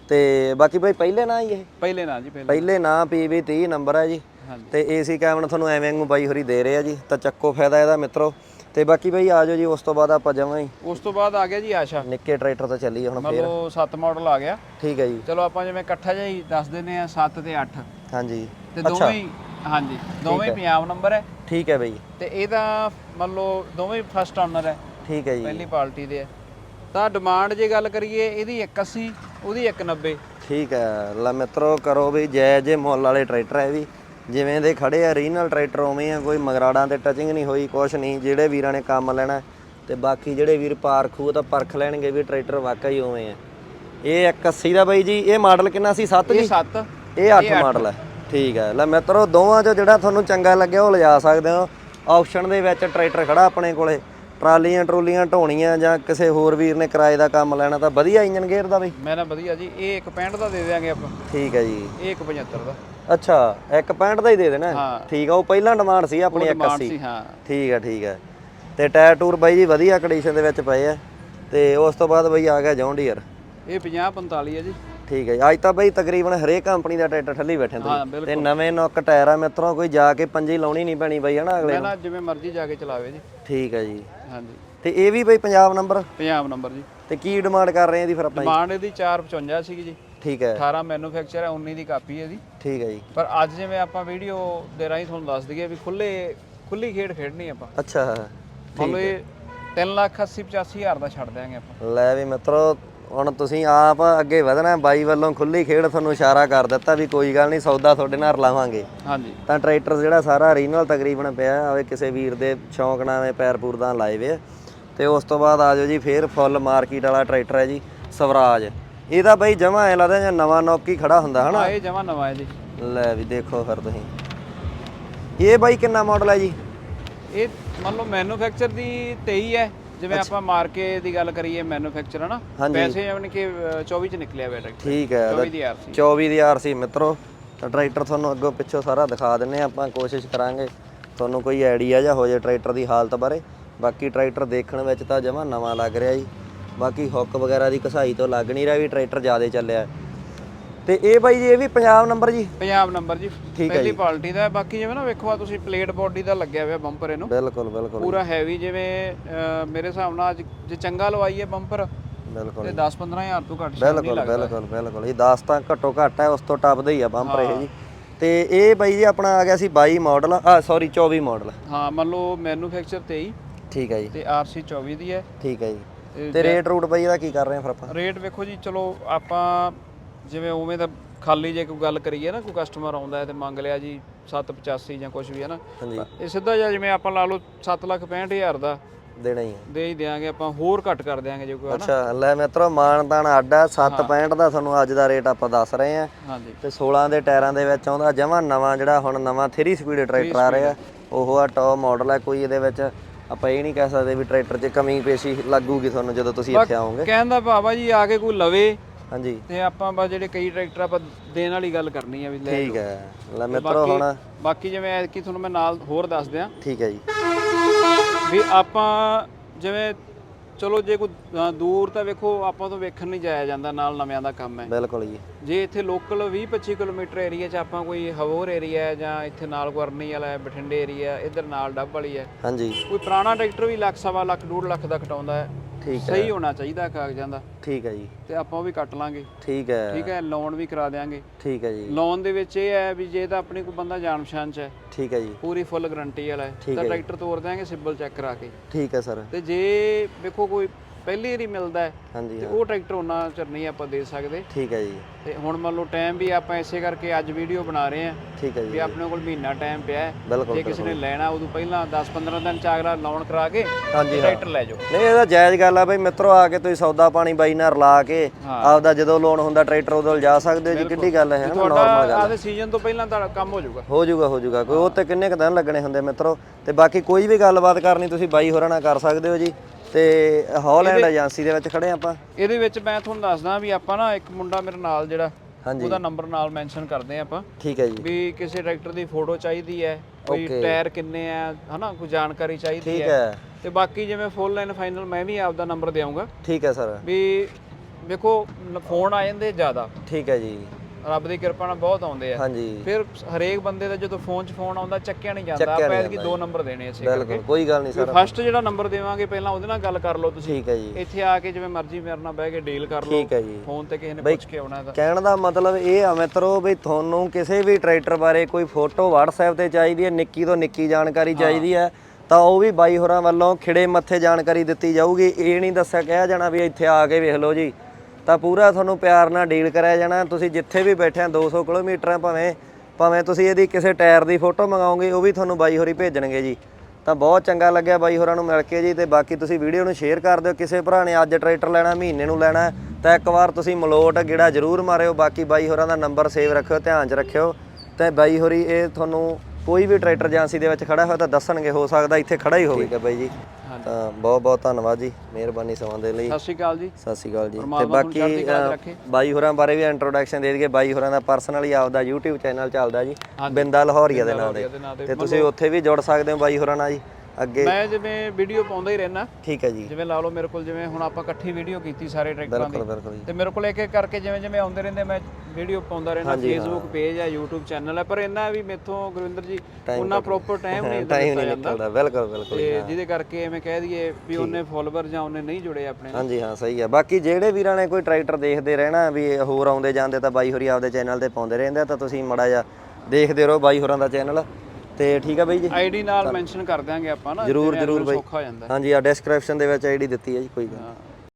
ਤੇ ਬਾਕੀ ਬਈ ਪਹਿਲੇ ਨਾਂ ਹੀ ਇਹ? ਪਹਿਲੇ ਨਾਲ ਜੀ ਪਹਿਲੇ ਪਹਿਲੇ ਨਾਂ PV 30 ਨੰਬਰ ਹੈ ਜੀ। ਤੇ AC ਕੈਮਨ ਤੁਹਾਨੂੰ ਐਵੇਂ ਵਾਂਗੂ ਬਾਈ ਹੋਰੀ ਦੇ ਰਹੇ ਆ ਜੀ ਤਾਂ ਚੱਕੋ ਫਾਇਦਾ ਇਹਦਾ ਮਿੱਤਰੋ। ਤੇ ਬਾਕੀ ਬਈ ਆ ਜਾਓ ਜੀ ਉਸ ਤੋਂ ਬਾਅਦ ਆਪਾਂ ਜਮਾਂ ਹੀ ਉਸ ਤੋਂ ਬਾਅਦ ਆ ਗਿਆ ਜੀ ਆਸ਼ਾ। ਨਿੱਕੇ ਟਰੈਕਟਰ ਤੋਂ ਚੱਲੀਏ ਹੁਣ ਫੇਰ। ਲਓ 7 ਮਾਡਲ ਆ ਗਿਆ। ਠੀਕ ਹੈ ਜੀ। ਚਲੋ ਆਪਾਂ ਜਿਵੇਂ ਇਕੱਠਾ ਜਿਹਾ ਹੀ ਦੱਸ ਦਿੰਨੇ ਆ 7 ਤੇ 8 ਹਾਂਜੀ। ਤੇ ਦੋਵੇਂ ਹੀ ਹਾਂਜੀ ਦੋਵੇਂ ਪੰਜਾਬ ਨੰਬਰ ਹੈ। ਠੀਕ ਹੈ ਬਈ। ਤੇ ਇਹਦਾ ਮੰਨ ਲਓ ਦੋਵੇਂ ਫਸਟ ਓਨਰ ਹੈ। ਠੀਕ ਹੈ ਜੀ। ਪਹਿਲੀ ਪਾਰਟੀ ਦੇ ਹੈ। ਤਾਂ ਡਿਮਾਂਡ ਜੇ ਗੱਲ ਕਰੀਏ ਇਹਦੀ 81 ਉਹਦੀ 190 ਠੀਕ ਹੈ ਲੈ ਮਿੱਤਰੋ ਕਰੋ ਵੀ ਜੈ ਜੇ ਮੁੱਲ ਵਾਲੇ ਟਰੈਕਟਰ ਹੈ ਵੀ। ਜਿਵੇਂ ਦੇ ਖੜੇ ਆ ਰੀਜਨਲ ਟਰੈਕਟਰ ਉਵੇਂ ਆ ਕੋਈ ਮਗਰਾੜਾਂ ਤੇ ਟਚਿੰਗ ਨਹੀਂ ਹੋਈ ਕੁਛ ਨਹੀਂ ਜਿਹੜੇ ਵੀਰਾਂ ਨੇ ਕੰਮ ਲੈਣਾ ਤੇ ਬਾਕੀ ਜਿਹੜੇ ਵੀਰ ਪਾਰਖੂ ਤਾਂ ਪਰਖ ਲੈਣਗੇ ਵੀ ਟਰੈਕਟਰ ਵਾਕਈ ਉਵੇਂ ਆ। ਇਹ 180 ਦਾ ਬਾਈ ਜੀ ਇਹ ਮਾਡਲ ਕਿੰਨਾ ਸੀ? 7 ਇਹ ਜੀ 7 ਇਹ 8 ਮਾਡਲ ਹੈ ਠੀਕ ਹੈ ਲੈ ਮਿੱਤਰੋ ਦੋਵਾਂ ਚੋਂ ਜਿਹੜਾ ਤੁਹਾਨੂੰ ਚੰਗਾ ਲੱਗਿਆ ਉਹ ਲਿਜਾ ਸਕਦੇ ਹੋ। ਆਪਸ਼ਨ ਦੇ ਵਿੱਚ ਟਰੈਕਟਰ ਖੜਾ ਆਪਣੇ ਕੋਲੇ। ਟਰਾਲੀਆਂ ਟਰੋਲੀਆਂ ਢੋਣੀਆਂ ਜਾਂ ਕਿਸੇ ਹੋਰ ਵੀਰ ਨੇ ਕਿਰਾਏ ਦਾ ਕੰਮ ਲੈਣਾ ਤਾਂ ਵਧੀਆ ਇੰਜਨ ਗੇਅਰ ਦਾ ਬਈ ਮੈਂ ਨਾ ਵਧੀਆ ਜੀ ਇਹ 165 ਦਾ ਦੇ ਦਿਆਂਗੇ ਆਪਾਂ। ਠੀਕ ਹੈ ਜੀ। ਇਹ 175 ਦਾ। ਅੱਛਾ 165 ਦਾ ਹੀ ਦੇ ਦੇਣਾ। ਠੀਕ ਆ ਉਹ ਪਹਿਲਾਂ ਡਿਮਾਂਡ ਸੀ ਆਪਣੀ ਡਿਮਾਂਡ 81 ਸੀ ਹਾਂ। ਠੀਕ ਹੈ ਠੀਕ ਹੈ ਤੇ ਟਾਇਰ ਟੂਰ ਬਾਈ ਜੀ ਵਧੀਆ ਕੰਡੀਸ਼ਨ ਦੇ ਵਿੱਚ ਪਏ ਆ। ਤੇ ਉਸ ਤੋਂ ਬਾਅਦ ਬਾਈ ਆ ਗਿਆ ਜੌਂਡੀਅਰ ਇਹ 50 45 ਹੈ ਜੀ। ਠੀਕ ਹੈ। ਅੱਜ ਤਾਂ ਬਾਈ ਤਕਰੀਬਨ ਹਰੇਕ ਕੰਪਨੀ ਦਾ ਟਰੈਕਟਰ ਠੱਲੀ ਬੈਠੇ ਤੁਸੀਂ ਤੇ ਨਵੇਂ ਨੁੱਕ ਟਾਇਰ ਆ ਮਿੱਤਰੋ ਕੋਈ ਜਾ ਕੇ ਪੰਜੀ ਲਾਉਣੀ ਨਹੀਂ ਪੈਣੀ ਬਾਈ ਹਨਾ ਅਗਲੇ ਮੈਂ ਨਾ? ਜਿਵੇਂ ਮਰਜ਼ੀ ਜਾ ਕੇ ਚਲਾਵੇ ਜੀ। ਠੀਕ ਹੈ ਜੀ। ਹਾਂਜੀ। ਤੇ ਇਹ ਵੀ ਬਾਈ ਪੰਜਾਬ ਨੰਬਰ ਪੰਜਾਬ ਨੰਬਰ ਜੀ। ਤੇ ਕੀ ਡਿਮਾਂਡ ਕਰ ਰਹੇ ਆ ਇਹਦੀ ਫਿਰ ਆਪਾਂ ਜੀ? ਡਿਮਾਂਡ ਇਹਦੀ 455 ਸੀਗੀ ਜੀ। ਠੀਕ ਹੈ। 18 ਮੈਨੂਫੈਕਚਰ ਹੈ 19 ਦੀ ਕਾਪੀ ਹੈ ਜੀ ਠੀਕ ਹੈ ਜੀ। ਪਰ ਅੱਜ ਜਿਵੇਂ ਆਪਾਂ ਵੀਡੀਓ ਦੇ ਰਾਹੀਂ ਤੁਹਾਨੂੰ ਦੱਸ ਦਈਏ ਵੀ ਖੁੱਲੇ ਖੁੱਲੀ ਖੇਡ ਖੇਡਣੀ ਆਪਾਂ। ਅੱਛਾ। ਮੰਨ ਲਓ ਇਹ 3 ਲੱਖ 80 85 ਹਜ਼ਾਰ ਦਾ ਛੱਡ ਦਿਆਂਗੇ ਆਪਾਂ। ਲੈ ਵੀ ਮਿੱਤਰੋ ਹੁਣ ਤੁਸੀਂ ਆਪ ਅੱਗੇ ਵਧਣਾ ਬਾਈ ਵੱਲੋਂ ਖੁੱਲੀ ਖੇਡ ਤੁਹਾਨੂੰ ਇਸ਼ਾਰਾ ਕਰ ਦਿੱਤਾ ਵੀ ਕੋਈ ਗੱਲ ਨਹੀਂ ਸੌਦਾ ਤੁਹਾਡੇ ਨਾਲ ਰਲਾਵਾਂਗੇ ਹਾਂਜੀ। ਤਾਂ ਟਰੈਕਟਰ ਜਿਹੜਾ ਸਾਰਾ ਓਰੀਜਨਲ ਤਕਰੀਬਨ ਪਿਆ ਆਵੇ ਕਿਸੇ ਵੀਰ ਦੇ ਸ਼ੌਂਕ ਨਾਲ ਐਵੇਂ ਪੈਰ ਪੂਰਦਾਂ ਲਾਏ ਵੇ ਆ। ਤੇ ਉਸ ਤੋਂ ਬਾਅਦ ਆ ਜਾਓ ਜੀ ਫੇਰ ਫੁੱਲ ਮਾਰਕੀਟ ਵਾਲਾ ਟਰੈਕਟਰ ਹੈ ਜੀ ਸਵਰਾਜ। ਇਹਦਾ ਬਾਈ ਜਮਾ ਐ ਲੱਗਦਾ ਜਿਵੇਂ ਨਵਾਂ ਨੌਕੀ ਖੜਾ ਹੁੰਦਾ ਹਨਾ? ਹਾਂ ਇਹ ਜਮਾ ਨਵਾਂ ਹੈ ਜੀ। ਲੈ ਵੀ ਦੇਖੋ ਫਿਰ ਤੁਸੀਂ। ਇਹ ਬਾਈ ਕਿੰਨਾ ਮਾਡਲ ਹੈ ਜੀ? ਇਹ ਮੰਨ ਲਓ ਮੈਨੂਫੈਕਚਰ ਦੀ 23 ਹੈ। ਜਿਵੇਂ ਆਪਾਂ ਮਾਰਕੇ ਦੀ ਗੱਲ ਕਰੀਏ ਮੈਨੂਫੈਕਚਰ ਹਨਾ। ਪੈਸੇ ਯਾਨੀ ਕਿ ਅ, 24 ਚ ਨਿਕਲਿਆ ਹੋਇਆ ਟਰੈਕਟਰ ਠੀਕ ਹੈ 24 ਦੀ ਆਰਸੀ 24 ਦੀ ਆਰਸੀ ਮਿੱਤਰੋ ਟਰੈਕਟਰ ਤੁਹਾਨੂੰ ਅੱਗੋਂ ਪਿੱਛੋਂ ਸਾਰਾ ਦਿਖਾ ਦਿੰਨੇ ਆ ਆਪਾਂ ਕੋਸ਼ਿਸ਼ ਕਰਾਂਗੇ। ਤੁਹਾਨੂੰ ਕੋਈ ਆਈਡੀਆ ਜਾਂ ਹੋ ਜਾਏ ਟਰੈਕਟਰ ਦੀ ਹਾਲਤ ਬਾਰੇ ਬਾਕੀ ਟਰੈਕਟਰ ਦੇਖਣ ਵਿੱਚ ਤਾਂ ਜਮਾ ਨਵਾਂ ਲੱਗ ਰਿਹਾ ਜੀ। ਬਾਕੀ ਹੁੱਕ ਵਗੈਰਾ ਦੀ ਘਸਾਈ ਤੋਂ ਲੱਗ ਨਹੀਂ ਰਿਹਾ ਵੀ ਟਰੈਕਟਰ ਜ਼ਿਆਦਾ ਚੱਲਿਆ। ਤੇ ਇਹ ਬਾਈ ਜੀ ਇਹ ਵੀ ਪੰਜਾਬ ਨੰਬਰ ਜੀ? ਪੰਜਾਬ ਨੰਬਰ ਜੀ ਠੀਕ ਹੈ ਪਹਿਲੀ ਪਾਰਟੀ ਦਾ। ਬਾਕੀ ਜਿਵੇਂ ਨਾ ਵੇਖੋ ਆ ਤੁਸੀਂ ਪਲੇਟ ਬੋਡੀ ਦਾ ਲੱਗਿਆ ਹੋਇਆ ਬੰਪਰ ਇਹਨੂੰ। ਬਿਲਕੁਲ ਬਿਲਕੁਲ ਪੂਰਾ ਹੈਵੀ ਜਿਵੇਂ ਮੇਰੇ ਹਿਸਾਬ ਨਾਲ ਅੱਜ ਜੇ ਚੰਗਾ ਲਵਾਈਏ ਬੰਪਰ ਬਿਲਕੁਲ ਤੇ 10 15000 ਤੋਂ ਘੱਟ ਨਹੀਂ ਬਿਲਕੁਲ ਲੱਗਦਾ। ਬਿਲਕੁਲ ਬਿਲਕੁਲ ਇਹ 10 ਤਾਂ ਘੱਟੋ ਘੱਟ ਹੈ ਉਸ ਤੋਂ ਟੱਪਦਾ ਹੀ ਆ ਬੰਪਰ ਇਹ ਜੀ। ਤੇ ਇਹ ਬਾਈ ਜੀ ਆਪਣਾ ਆ ਗਿਆ ਸੀ 22 ਮਾਡਲ। ਆ ਸੌਰੀ 24 ਮਾਡਲ। ਹਾਂ ਮੰਨ ਲਓ ਮੈਨੂਫੈਕਚਰ 23 ਠੀਕ ਹੈ ਜੀ। ਤੇ ਆਰਸੀ 24 ਦੀ ਹੈ। ਠੀਕ ਹੈ ਜੀ। ਤੇ ਤੇ ਰੇਟ ਰੂਟ ਬਾਈ ਇਹਦਾ ਕੀ ਕਰ ਰਹੇ ਆ ਫਿਰ ਆਪਾਂ? ਰੇਟ ਵੇਖੋ ਜੀ ਚਲੋ ਆਪਾਂ ਜਿਵੇਂ ਉਵੇਂ ਦਾ ਖਾਲੀ ਜੇ ਕੋਈ ਗੱਲ ਕਰੀਏ ਨਾ ਕੋਈ ਕਸਟਮਰ ਆਉਂਦਾ ਹੈ ਤੇ ਮੰਗ ਲਿਆ ਜੀ 785 ਜਾਂ ਕੁਝ ਵੀ ਹੈ ਨਾ ਹਾਂਜੀ। ਇਹ ਸਿੱਧਾ ਜਿਹਾ ਜਿਵੇਂ ਆਪਾਂ ਲਾ ਲਓ 7 ਲੱਖ 65000 ਦਾ ਦੇਣਾ ਹੀ ਹੈ। ਦੇ ਹੀ ਦਿਆਂਗੇ ਆਪਾਂ ਹੋਰ ਘੱਟ ਕਰ ਦਿਆਂਗੇ ਜੇ ਕੋਈ ਹਨਾ ਅੱਛਾ ਲੈ ਮਿੱਤਰੋ ਮਾਨਤਾਨ ਅੱਡ ਆ 765 ਦਾ ਤੁਹਾਨੂੰ ਅੱਜ ਦਾ ਰੇਟ ਆਪਾਂ ਦੱਸ ਰਹੇ ਆ ਹਾਂਜੀ। ਤੇ 16 ਦੇ ਟਾਇਰਾਂ ਦੇ ਵਿੱਚ ਆਉਂਦਾ ਜਮਾਂ ਨਵਾਂ ਜਿਹੜਾ ਹੁਣ ਨਵਾਂ 3 ਸਪੀਡ ਟਰੈਕਟਰ ਆ ਰਿਹਾ। ਉਹ ਆ ਟੌਪ ਮਾਡਲ ਹੈ ਕੋਈ ਇਹਦੇ ਵਿੱਚ ਆਪਾਂ ਇਹ ਨਹੀਂ ਕਹਿ ਸਕਦੇ ਵੀ ਟਰੈਕਟਰ 'ਚ ਕਮੀ ਪੇਸ਼ੀ ਲੱਗੂਗੀ ਤੁਹਾਨੂੰ ਜਦੋਂ ਤੁਸੀਂ ਇੱਥੇ ਆਓਗੇ। ਕਹਿਣ ਦਾ ਭਾਵਾ ਜੀ ਆ ਕੇ ਕੋਈ ਲਵੇ ਹਾਂਜੀ। ਤੇ ਆਪਾਂ ਬਸ ਜਿਹੜੇ ਕਈ ਟਰੈਕਟਰ ਆਪਾਂ ਦੇਣ ਵਾਲੀ ਗੱਲ ਕਰਨੀ ਆ ਵੀ ਲੈ ਠੀਕ ਹੈ। ਲੈ ਮਿੱਤਰੋ ਹੁਣ ਬਾਕੀ ਜਿਵੇਂ ਐਤਕੀ ਤੁਹਾਨੂੰ ਮੈਂ ਨਾਲ ਹੋਰ ਦੱਸ ਦਿਆਂ। ਠੀਕ ਹੈ ਜੀ। ਵੀ ਆਪਾਂ ਜਿਵੇਂ ਚਲੋ ਜੇ ਕੋਈ ਦੂਰ ਤਾਂ ਵੇਖੋ ਆਪਾਂ ਤੋਂ ਵੇਖਣ ਨਹੀਂ ਜਾਇਆ ਜਾਂਦਾ ਨਾਲ ਨਵਿਆਂ ਦਾ ਕੰਮ ਹੈ। ਬਿਲਕੁਲ ਜੀ। ਜੇ ਇੱਥੇ ਲੋਕਲ 20 25 ਕਿਲੋਮੀਟਰ ਏਰੀਆ 'ਚ ਆਪਾਂ ਕੋਈ ਹਵੋਰ ਏਰੀਆ ਹੈ ਜਾਂ ਇੱਥੇ ਨਾਲ ਗੁਰਨੀ ਵਾਲਾ ਹੈ ਬਠਿੰਡੇ ਏਰੀਆ ਇੱਧਰ ਨਾਲ ਡੱਬ ਵਾਲੀ ਹੈ। ਹਾਂਜੀ। ਕੋਈ ਪੁਰਾਣਾ ਟਰੈਕਟਰ ਵੀ ਲੱਖ ਸਵਾ ਲੱਖ ਡੂਢ ਲੱਖ ਦਾ ਕਟਾਉਂਦਾ ਹੈ। ਠੀਕ ਹੈ। ਸਹੀ ਹੋਣਾ ਚਾਹੀਦਾ ਕਾਗਜ਼ਾਂ ਦਾ। ਠੀਕ ਹੈ ਜੀ। ਤੇ ਆਪਾਂ ਉਹ ਵੀ ਕੱਟ ਲਾਂਗੇ। ਠੀਕ ਹੈ। ਠੀਕ ਹੈ ਲੋਨ ਵੀ ਕਰਾ ਦੇਾਂਗੇ ਠੀਕ ਹੈ ਜੀ। ਲੋਨ ਦੇ ਵਿੱਚ ਇਹ ਹੈ ਵੀ ਜੇ ਤਾਂ ਆਪਣੀ ਕੋਈ ਬੰਦਾ ਜਾਣ ਪਛਾਣ ਚ ਹੈ ਠੀਕ ਹੈ ਜੀ। ਪੂਰੀ ਫੁੱਲ ਗਾਰੰਟੀ ਵਾਲਾ ਹੈ। ਤਾਂ ਟਰੈਕਟਰ ਤੋਰ ਦਿਆਂਗੇ ਸਿਬਲ ਚੈੱਕ ਕਰਾ ਕੇ। ਠੀਕ ਹੈ ਸਰ। ਤੇ ਜੇ ਵੇਖੋ ਕੋਈ ਪਹਿਲੀ ਵਾਰੀ ਮਿਲਦਾ ਹੈ ਹਾਂਜੀ ਤੇ ਉਹ ਟਰੈਕਟਰ ਉਹਨਾਂ ਚਿਰ ਨਹੀਂ ਆਪਾਂ ਦੇ ਸਕਦੇ। ਠੀਕ ਹੈ ਜੀ। ਤੇ ਹੁਣ ਮੰਨ ਲਓ ਟਾਈਮ ਵੀ ਆਪਾਂ ਇਸੇ ਕਰਕੇ ਅੱਜ ਵੀਡੀਓ ਬਣਾ ਰਹੇ ਹਾਂ ਠੀਕ ਹੈ ਵੀ ਜੀ। ਆਪਣੇ ਕੋਲ ਮਹੀਨਾ ਟਾਈਮ ਪਿਆ ਹੈ। ਬਿਲਕੁਲ ਜੇ ਕਿਸੇ ਨੇ ਲੈਣਾ ਉਦੋਂ ਪਹਿਲਾਂ 10-15 ਦਿਨ ਚ ਅਗਲਾ ਲੋਨ ਕਰਾ ਕੇ ਹਾਂਜੀ ਹਾਂ। ਟਰੈਕਟਰ ਲੈ ਜਾਓ। ਨਹੀਂ ਇਹਦਾ ਜਾਇਜ਼ ਗੱਲ ਆ ਬਈ ਮਿੱਤਰੋ ਆ ਕੇ ਤੁਸੀਂ ਸੌਦਾ ਪਾਣੀ ਬਾਈ ਨਾਲ ਰਲਾ ਕੇ ਆਪਦਾ ਜਦੋਂ ਲੋਨ ਹੁੰਦਾ ਟਰੈਕਟਰ ਉਦੋਂ ਲਿਜਾ ਸਕਦੇ ਹੋ ਜੀ। ਕਿੱਡੀ ਗੱਲ ਹੈ ਨਾ ਨਾਰਮਲ ਤੁਹਾਡਾ ਆਦੇ ਸੀਜ਼ਨ ਤੋਂ ਪਹਿਲਾਂ ਤੁਹਾਡਾ ਕੰਮ ਹੋ ਜਾਊਗਾ। ਹੋ ਜਾਊਗਾ ਹੋ ਜਾਊਗਾ। ਕੋਈ ਉਹ ਤੇ ਕਿੰਨੇ ਕੁ ਦਿਨ ਲੱਗਣੇ ਹੁੰਦੇ ਮਿੱਤਰੋ? ਤੇ ਬਾਕੀ ਕੋਈ ਵੀ ਗੱਲਬਾਤ ਕਰਨੀ ਤੁਸੀਂ ਬਾਈ ਹੋਰਾਂ ਨਾਲ ਕਰ ਸਕਦੇ ਹੋ ਜੀ। ਤੇ ਹਾਲੈਂਡ ਏਜੰਸੀ ਦੇ ਵਿੱਚ ਖੜੇ ਆਪਾਂ। ਇਹਦੇ ਵਿੱਚ ਮੈਂ ਤੁਹਾਨੂੰ ਦੱਸਦਾ ਵੀ ਆਪਾਂ ਨਾ ਇੱਕ ਮੁੰਡਾ ਮੇਰੇ ਨਾਲ ਜਿਹੜਾ ਉਹਦਾ ਨੰਬਰ ਨਾਲ ਮੈਂਸ਼ਨ ਕਰਦੇ ਆ ਆਪਾਂ। ਠੀਕ ਹੈ ਜੀ। ਵੀ ਕਿਸੇ ਟਰੈਕਟਰ ਦੀ ਫੋਟੋ ਚਾਹੀਦੀ ਹੈ ਕੋਈ ਟਾਇਰ ਕਿੰਨੇ ਆ ਹਨਾ ਕੋਈ ਜਾਣਕਾਰੀ ਚਾਹੀਦੀ ਠੀਕ ਹੈ। ਹੈ। ਤੇ ਬਾਕੀ ਜਿਵੇਂ ਫੁੱਲ ਐਂਡ ਫਾਈਨਲ ਮੈਂ ਵੀ ਆਪਦਾ ਨੰਬਰ ਦੇਵਾਂਗਾ ਠੀਕ ਹੈ ਸਰ। ਵੀ ਵੇਖੋ ਫੋਨ ਆ ਜਾਂਦੇ ਜ਼ਿਆਦਾ। ਠੀਕ ਹੈ ਜੀ। ਰੱਬ ਦੀ ਕਿਰਪਾ ਨਾਲ ਬਹੁਤ ਆਉਂਦੇ ਆ। ਹਾਂਜੀ। ਫਿਰ ਹਰੇਕ ਬੰਦੇ ਦਾ ਜਦੋਂ ਫੋਨ 'ਚ ਫੋਨ ਆਉਂਦਾ ਚੱਕਿਆ ਨਹੀਂ ਜਾਂਦਾ। ਆਪਾਂ ਇਹਦੀ ਦੋ ਨੰਬਰ ਦੇਣੇ ਅਸੀਂ ਬਿਲਕੁਲ ਕੋਈ ਗੱਲ ਨਹੀਂ ਸਰ। ਫਸਟ ਜਿਹੜਾ ਨੰਬਰ ਦੇਵਾਂਗੇ ਪਹਿਲਾਂ ਉਹਦੇ ਨਾਲ ਗੱਲ ਕਰ ਲਓ ਤੁਸੀਂ। ਠੀਕ ਹੈ ਜੀ। ਇੱਥੇ ਆ ਕੇ ਜਿਵੇਂ ਮਰਜ਼ੀ ਮੇਰੇ ਨਾਲ ਬਹਿ ਕੇ ਡੀਲ ਕਰ ਲਓ। ਠੀਕ ਹੈ ਜੀ। ਫੋਨ ਤੇ ਕਿਸੇ ਨੇ ਪੁੱਛ ਕੇ ਆਉਣਾ ਤਾਂ। ਕਹਿਣ ਦਾ ਮਤਲਬ ਇਹ ਆ ਮਿੱਤਰੋ ਵੀ ਤੁਹਾਨੂੰ ਕਿਸੇ ਵੀ ਟਰੈਕਟਰ ਬਾਰੇ ਕੋਈ ਫੋਟੋ WhatsApp ਤੇ ਚਾਹੀਦੀ ਹੈ ਨਿੱਕੀ ਤੋਂ ਨਿੱਕੀ ਜਾਣਕਾਰੀ ਚਾਹੀਦੀ ਹੈ ਤਾਂ ਉਹ ਵੀ ਬਾਈ ਹੋਰਾਂ ਵੱਲੋਂ ਖਿੜੇ ਮੱਥੇ ਜਾਣਕਾਰੀ ਦਿੱਤੀ ਜਾਊਗੀ। ਇਹ ਨਹੀਂ ਦੱਸਿਆ ਕਿਹਾ ਜਾਣਾ ਵੀ ਇੱਥੇ ਆ ਕੇ ਵੇਖ ਲਓ ਜੀ। ਤਾਂ ਪੂਰਾ ਤੁਹਾਨੂੰ ਪਿਆਰ ਨਾਲ ਡੀਲ ਕਰਿਆ ਜਾਣਾ। ਤੁਸੀਂ ਜਿੱਥੇ ਵੀ ਬੈਠੇ ਆ 200 ਕਿਲੋਮੀਟਰ ਆ ਭਾਵੇਂ ਭਾਵੇਂ ਤੁਸੀਂ ਇਹਦੀ ਕਿਸੇ ਟਾਇਰ ਦੀ ਫੋਟੋ ਮੰਗਾਓਗੇ, ਉਹ ਵੀ ਤੁਹਾਨੂੰ ਬਾਈ ਹੋਰੀ ਭੇਜਣਗੇ ਜੀ। ਤਾਂ ਬਹੁਤ ਚੰਗਾ ਲੱਗਿਆ ਬਾਈ ਹੋਰਾਂ ਨੂੰ ਮਿਲ ਕੇ ਜੀ, ਤੇ ਬਾਕੀ ਤੁਸੀਂ ਵੀਡੀਓ ਨੂੰ ਸ਼ੇਅਰ ਕਰ ਦਿਓ। ਕਿਸੇ ਭਰਾ ਨੇ ਅੱਜ ਟਰੈਕਟਰ ਲੈਣਾ, ਮਹੀਨੇ ਨੂੰ ਲੈਣਾ, ਤਾਂ ਇੱਕ ਵਾਰ ਤੁਸੀਂ ਮਲੋਟ ਗੇੜਾ ਜ਼ਰੂਰ ਮਾਰਿਓ। ਬਾਕੀ ਬਾਈ ਹੋਰਾਂ ਦਾ ਨੰਬਰ ਸੇਵ ਰੱਖਿਓ, ਧਿਆਨ 'ਚ ਰੱਖਿਓ। ਤੇ ਬਾਈ ਹੋਰੀ, ਇਹ ਤੁਹਾਨੂੰ ਕੋਈ ਵੀ ਟਰੈਕਟਰ ਏਜੰਸੀ ਦੇ ਵਿੱਚ ਖੜਾ ਹੋਇਆ ਤਾਂ ਦੱਸਣਗੇ ਹੋ ਸਕਦਾ ਇੱਥੇ ਖੜਾ ਹੀ ਹੋਵੇ। ਠੀਕ ਹੈ ਬਾਈ ਜੀ। ਤਾਂ ਬਹੁਤ ਬਹੁਤ ਧੰਨਵਾਦ ਜੀ ਮਿਹਰਬਾਨੀ ਸਮਾਂ ਦੇ ਲਈ। ਸਤਿ ਸ਼੍ਰੀ ਅਕਾਲ ਜੀ। ਸਤਿ ਸ਼੍ਰੀ ਅਕਾਲ ਜੀ। ਤੇ ਬਾਕੀ। ਬਾਈ ਹੋਰਾਂ ਬਾਰੇ ਵੀ ਇੰਟਰੋਡਕਸ਼ਨ ਦੇ ਦਈਏ। ਬਾਈ ਹੋਰਾਂ ਦਾ ਪਰਸਨਲੀ ਆਪਦਾ YouTube ਚੈਨਲ ਚੱਲਦਾ ਜੀ। ਬਿੰਦਾ ਲਾਹੌਰੀਆ ਦੇ ਦੇ ਨਾਂ ਤੇ। ਤੇ ਤੁਸੀਂ ਉੱਥੇ ਵੀ ਜੁੜ ਸਕਦੇ ਹੋ ਬਾਈ ਹੋਰਾਂ ਨਾਲ ਜੀ। ਅੱਗੇ ਮੈਂ ਜਿਵੇਂ ਵੀਡੀਓ ਪਾਉਂਦਾ ਹੀ ਰਹਿਣਾ ਠੀਕ ਹੈ ਜੀ। ਜਿਵੇਂ ਲਾ ਲਓ ਮੇਰੇ ਕੋਲ ਜਿਵੇਂ ਹੁਣ ਆਪਾਂ ਇਕੱਠੀ ਵੀਡੀਓ ਕੀਤੀ ਸਾਰੇ ਟਰੈਕਟਰਾਂ ਦੀ। ਬਿਲਕੁਲ ਬਿਲਕੁਲ ਜੀ। ਤੇ ਮੇਰੇ ਕੋਲ ਇੱਕ ਇੱਕ ਕਰਕੇ ਜਿਵੇਂ ਜਿਵੇਂ ਆਉਂਦੇ ਰਹਿੰਦੇ ਮੈਂ ਵੀਡੀਓ ਪਾਉਂਦਾ ਰਹਿਣਾ ਫੇਸਬੁੱਕ ਪੇਜ ਹੈ YouTube ਚੈਨਲ ਹੈ ਪਰ ਇੰਨਾ ਵੀ ਮੇਥੋਂ ਗੁਰਵਿੰਦਰ ਜੀ ਉਹਨਾਂ ਪ੍ਰੋਪਰ ਟਾਈਮ ਨਹੀਂ ਦਿੱਤਾ ਟਾਈਮ ਨਹੀਂ ਜਾਂਦਾ। ਨਿਕਲਦਾ ਬਿਲਕੁਲ ਬਿਲਕੁਲ ਤੇ ਜਿਹਦੇ ਕਰਕੇ ਐਵੇਂ ਕਹਿ ਦਈਏ ਵੀ ਉਹਨੇ ਫੋਲੋਵਰ ਜਾਂ ਉਹਨੇ ਨਹੀਂ ਜੁੜੇ ਆਪਣੇ। ਨਾਲ। ਹਾਂਜੀ ਹਾਂ ਸਹੀ ਹੈ ਬਾਕੀ ਜਿਹੜੇ ਵੀਰਾਂ ਨੇ ਕੋਈ ਟਰੈਕਟਰ ਦੇਖਦੇ ਰਹਿਣਾ ਵੀ ਇਹ ਹੋਰ ਆਉਂਦੇ ਜਾਂਦੇ ਤਾਂ ਬਾਈ ਹੋਰੀ ਆਪਦੇ ਚੈਨਲ ਤੇ ਪਾਉਂਦੇ ਰਹਿੰਦੇ ਆ ਤਾਂ ਤੁਸੀਂ ਮੜਾ ਜਾ ਦੇਖਦੇ ਰਹੋ ਬਾਈ ਹੋਰਾਂ ਦਾ ਚੈਨਲ ਤੇ ਠੀਕ ਹੈ ਬਾਈ ਜੀ? ਆਈਡੀ ਨਾਲ ਮੈਂਸ਼ਨ ਕਰ ਦਿਆਂਗੇ ਆਪਾਂ ਨਾ ਜਰੂਰ ਜਰੂਰ ਬਾਈ। ਸੌਖਾ ਹੋ ਜਾਂਦਾ। ਹਾਂਜੀ ਆ ਡਿਸਕ੍ਰਿਪਸ਼ਨ ਦੇ ਵਿੱਚ ਆਈਡੀ ਦਿੱਤੀ ਹੈ ਜੀ ਕੋਈ ਗੱਲ ਹਾਂ।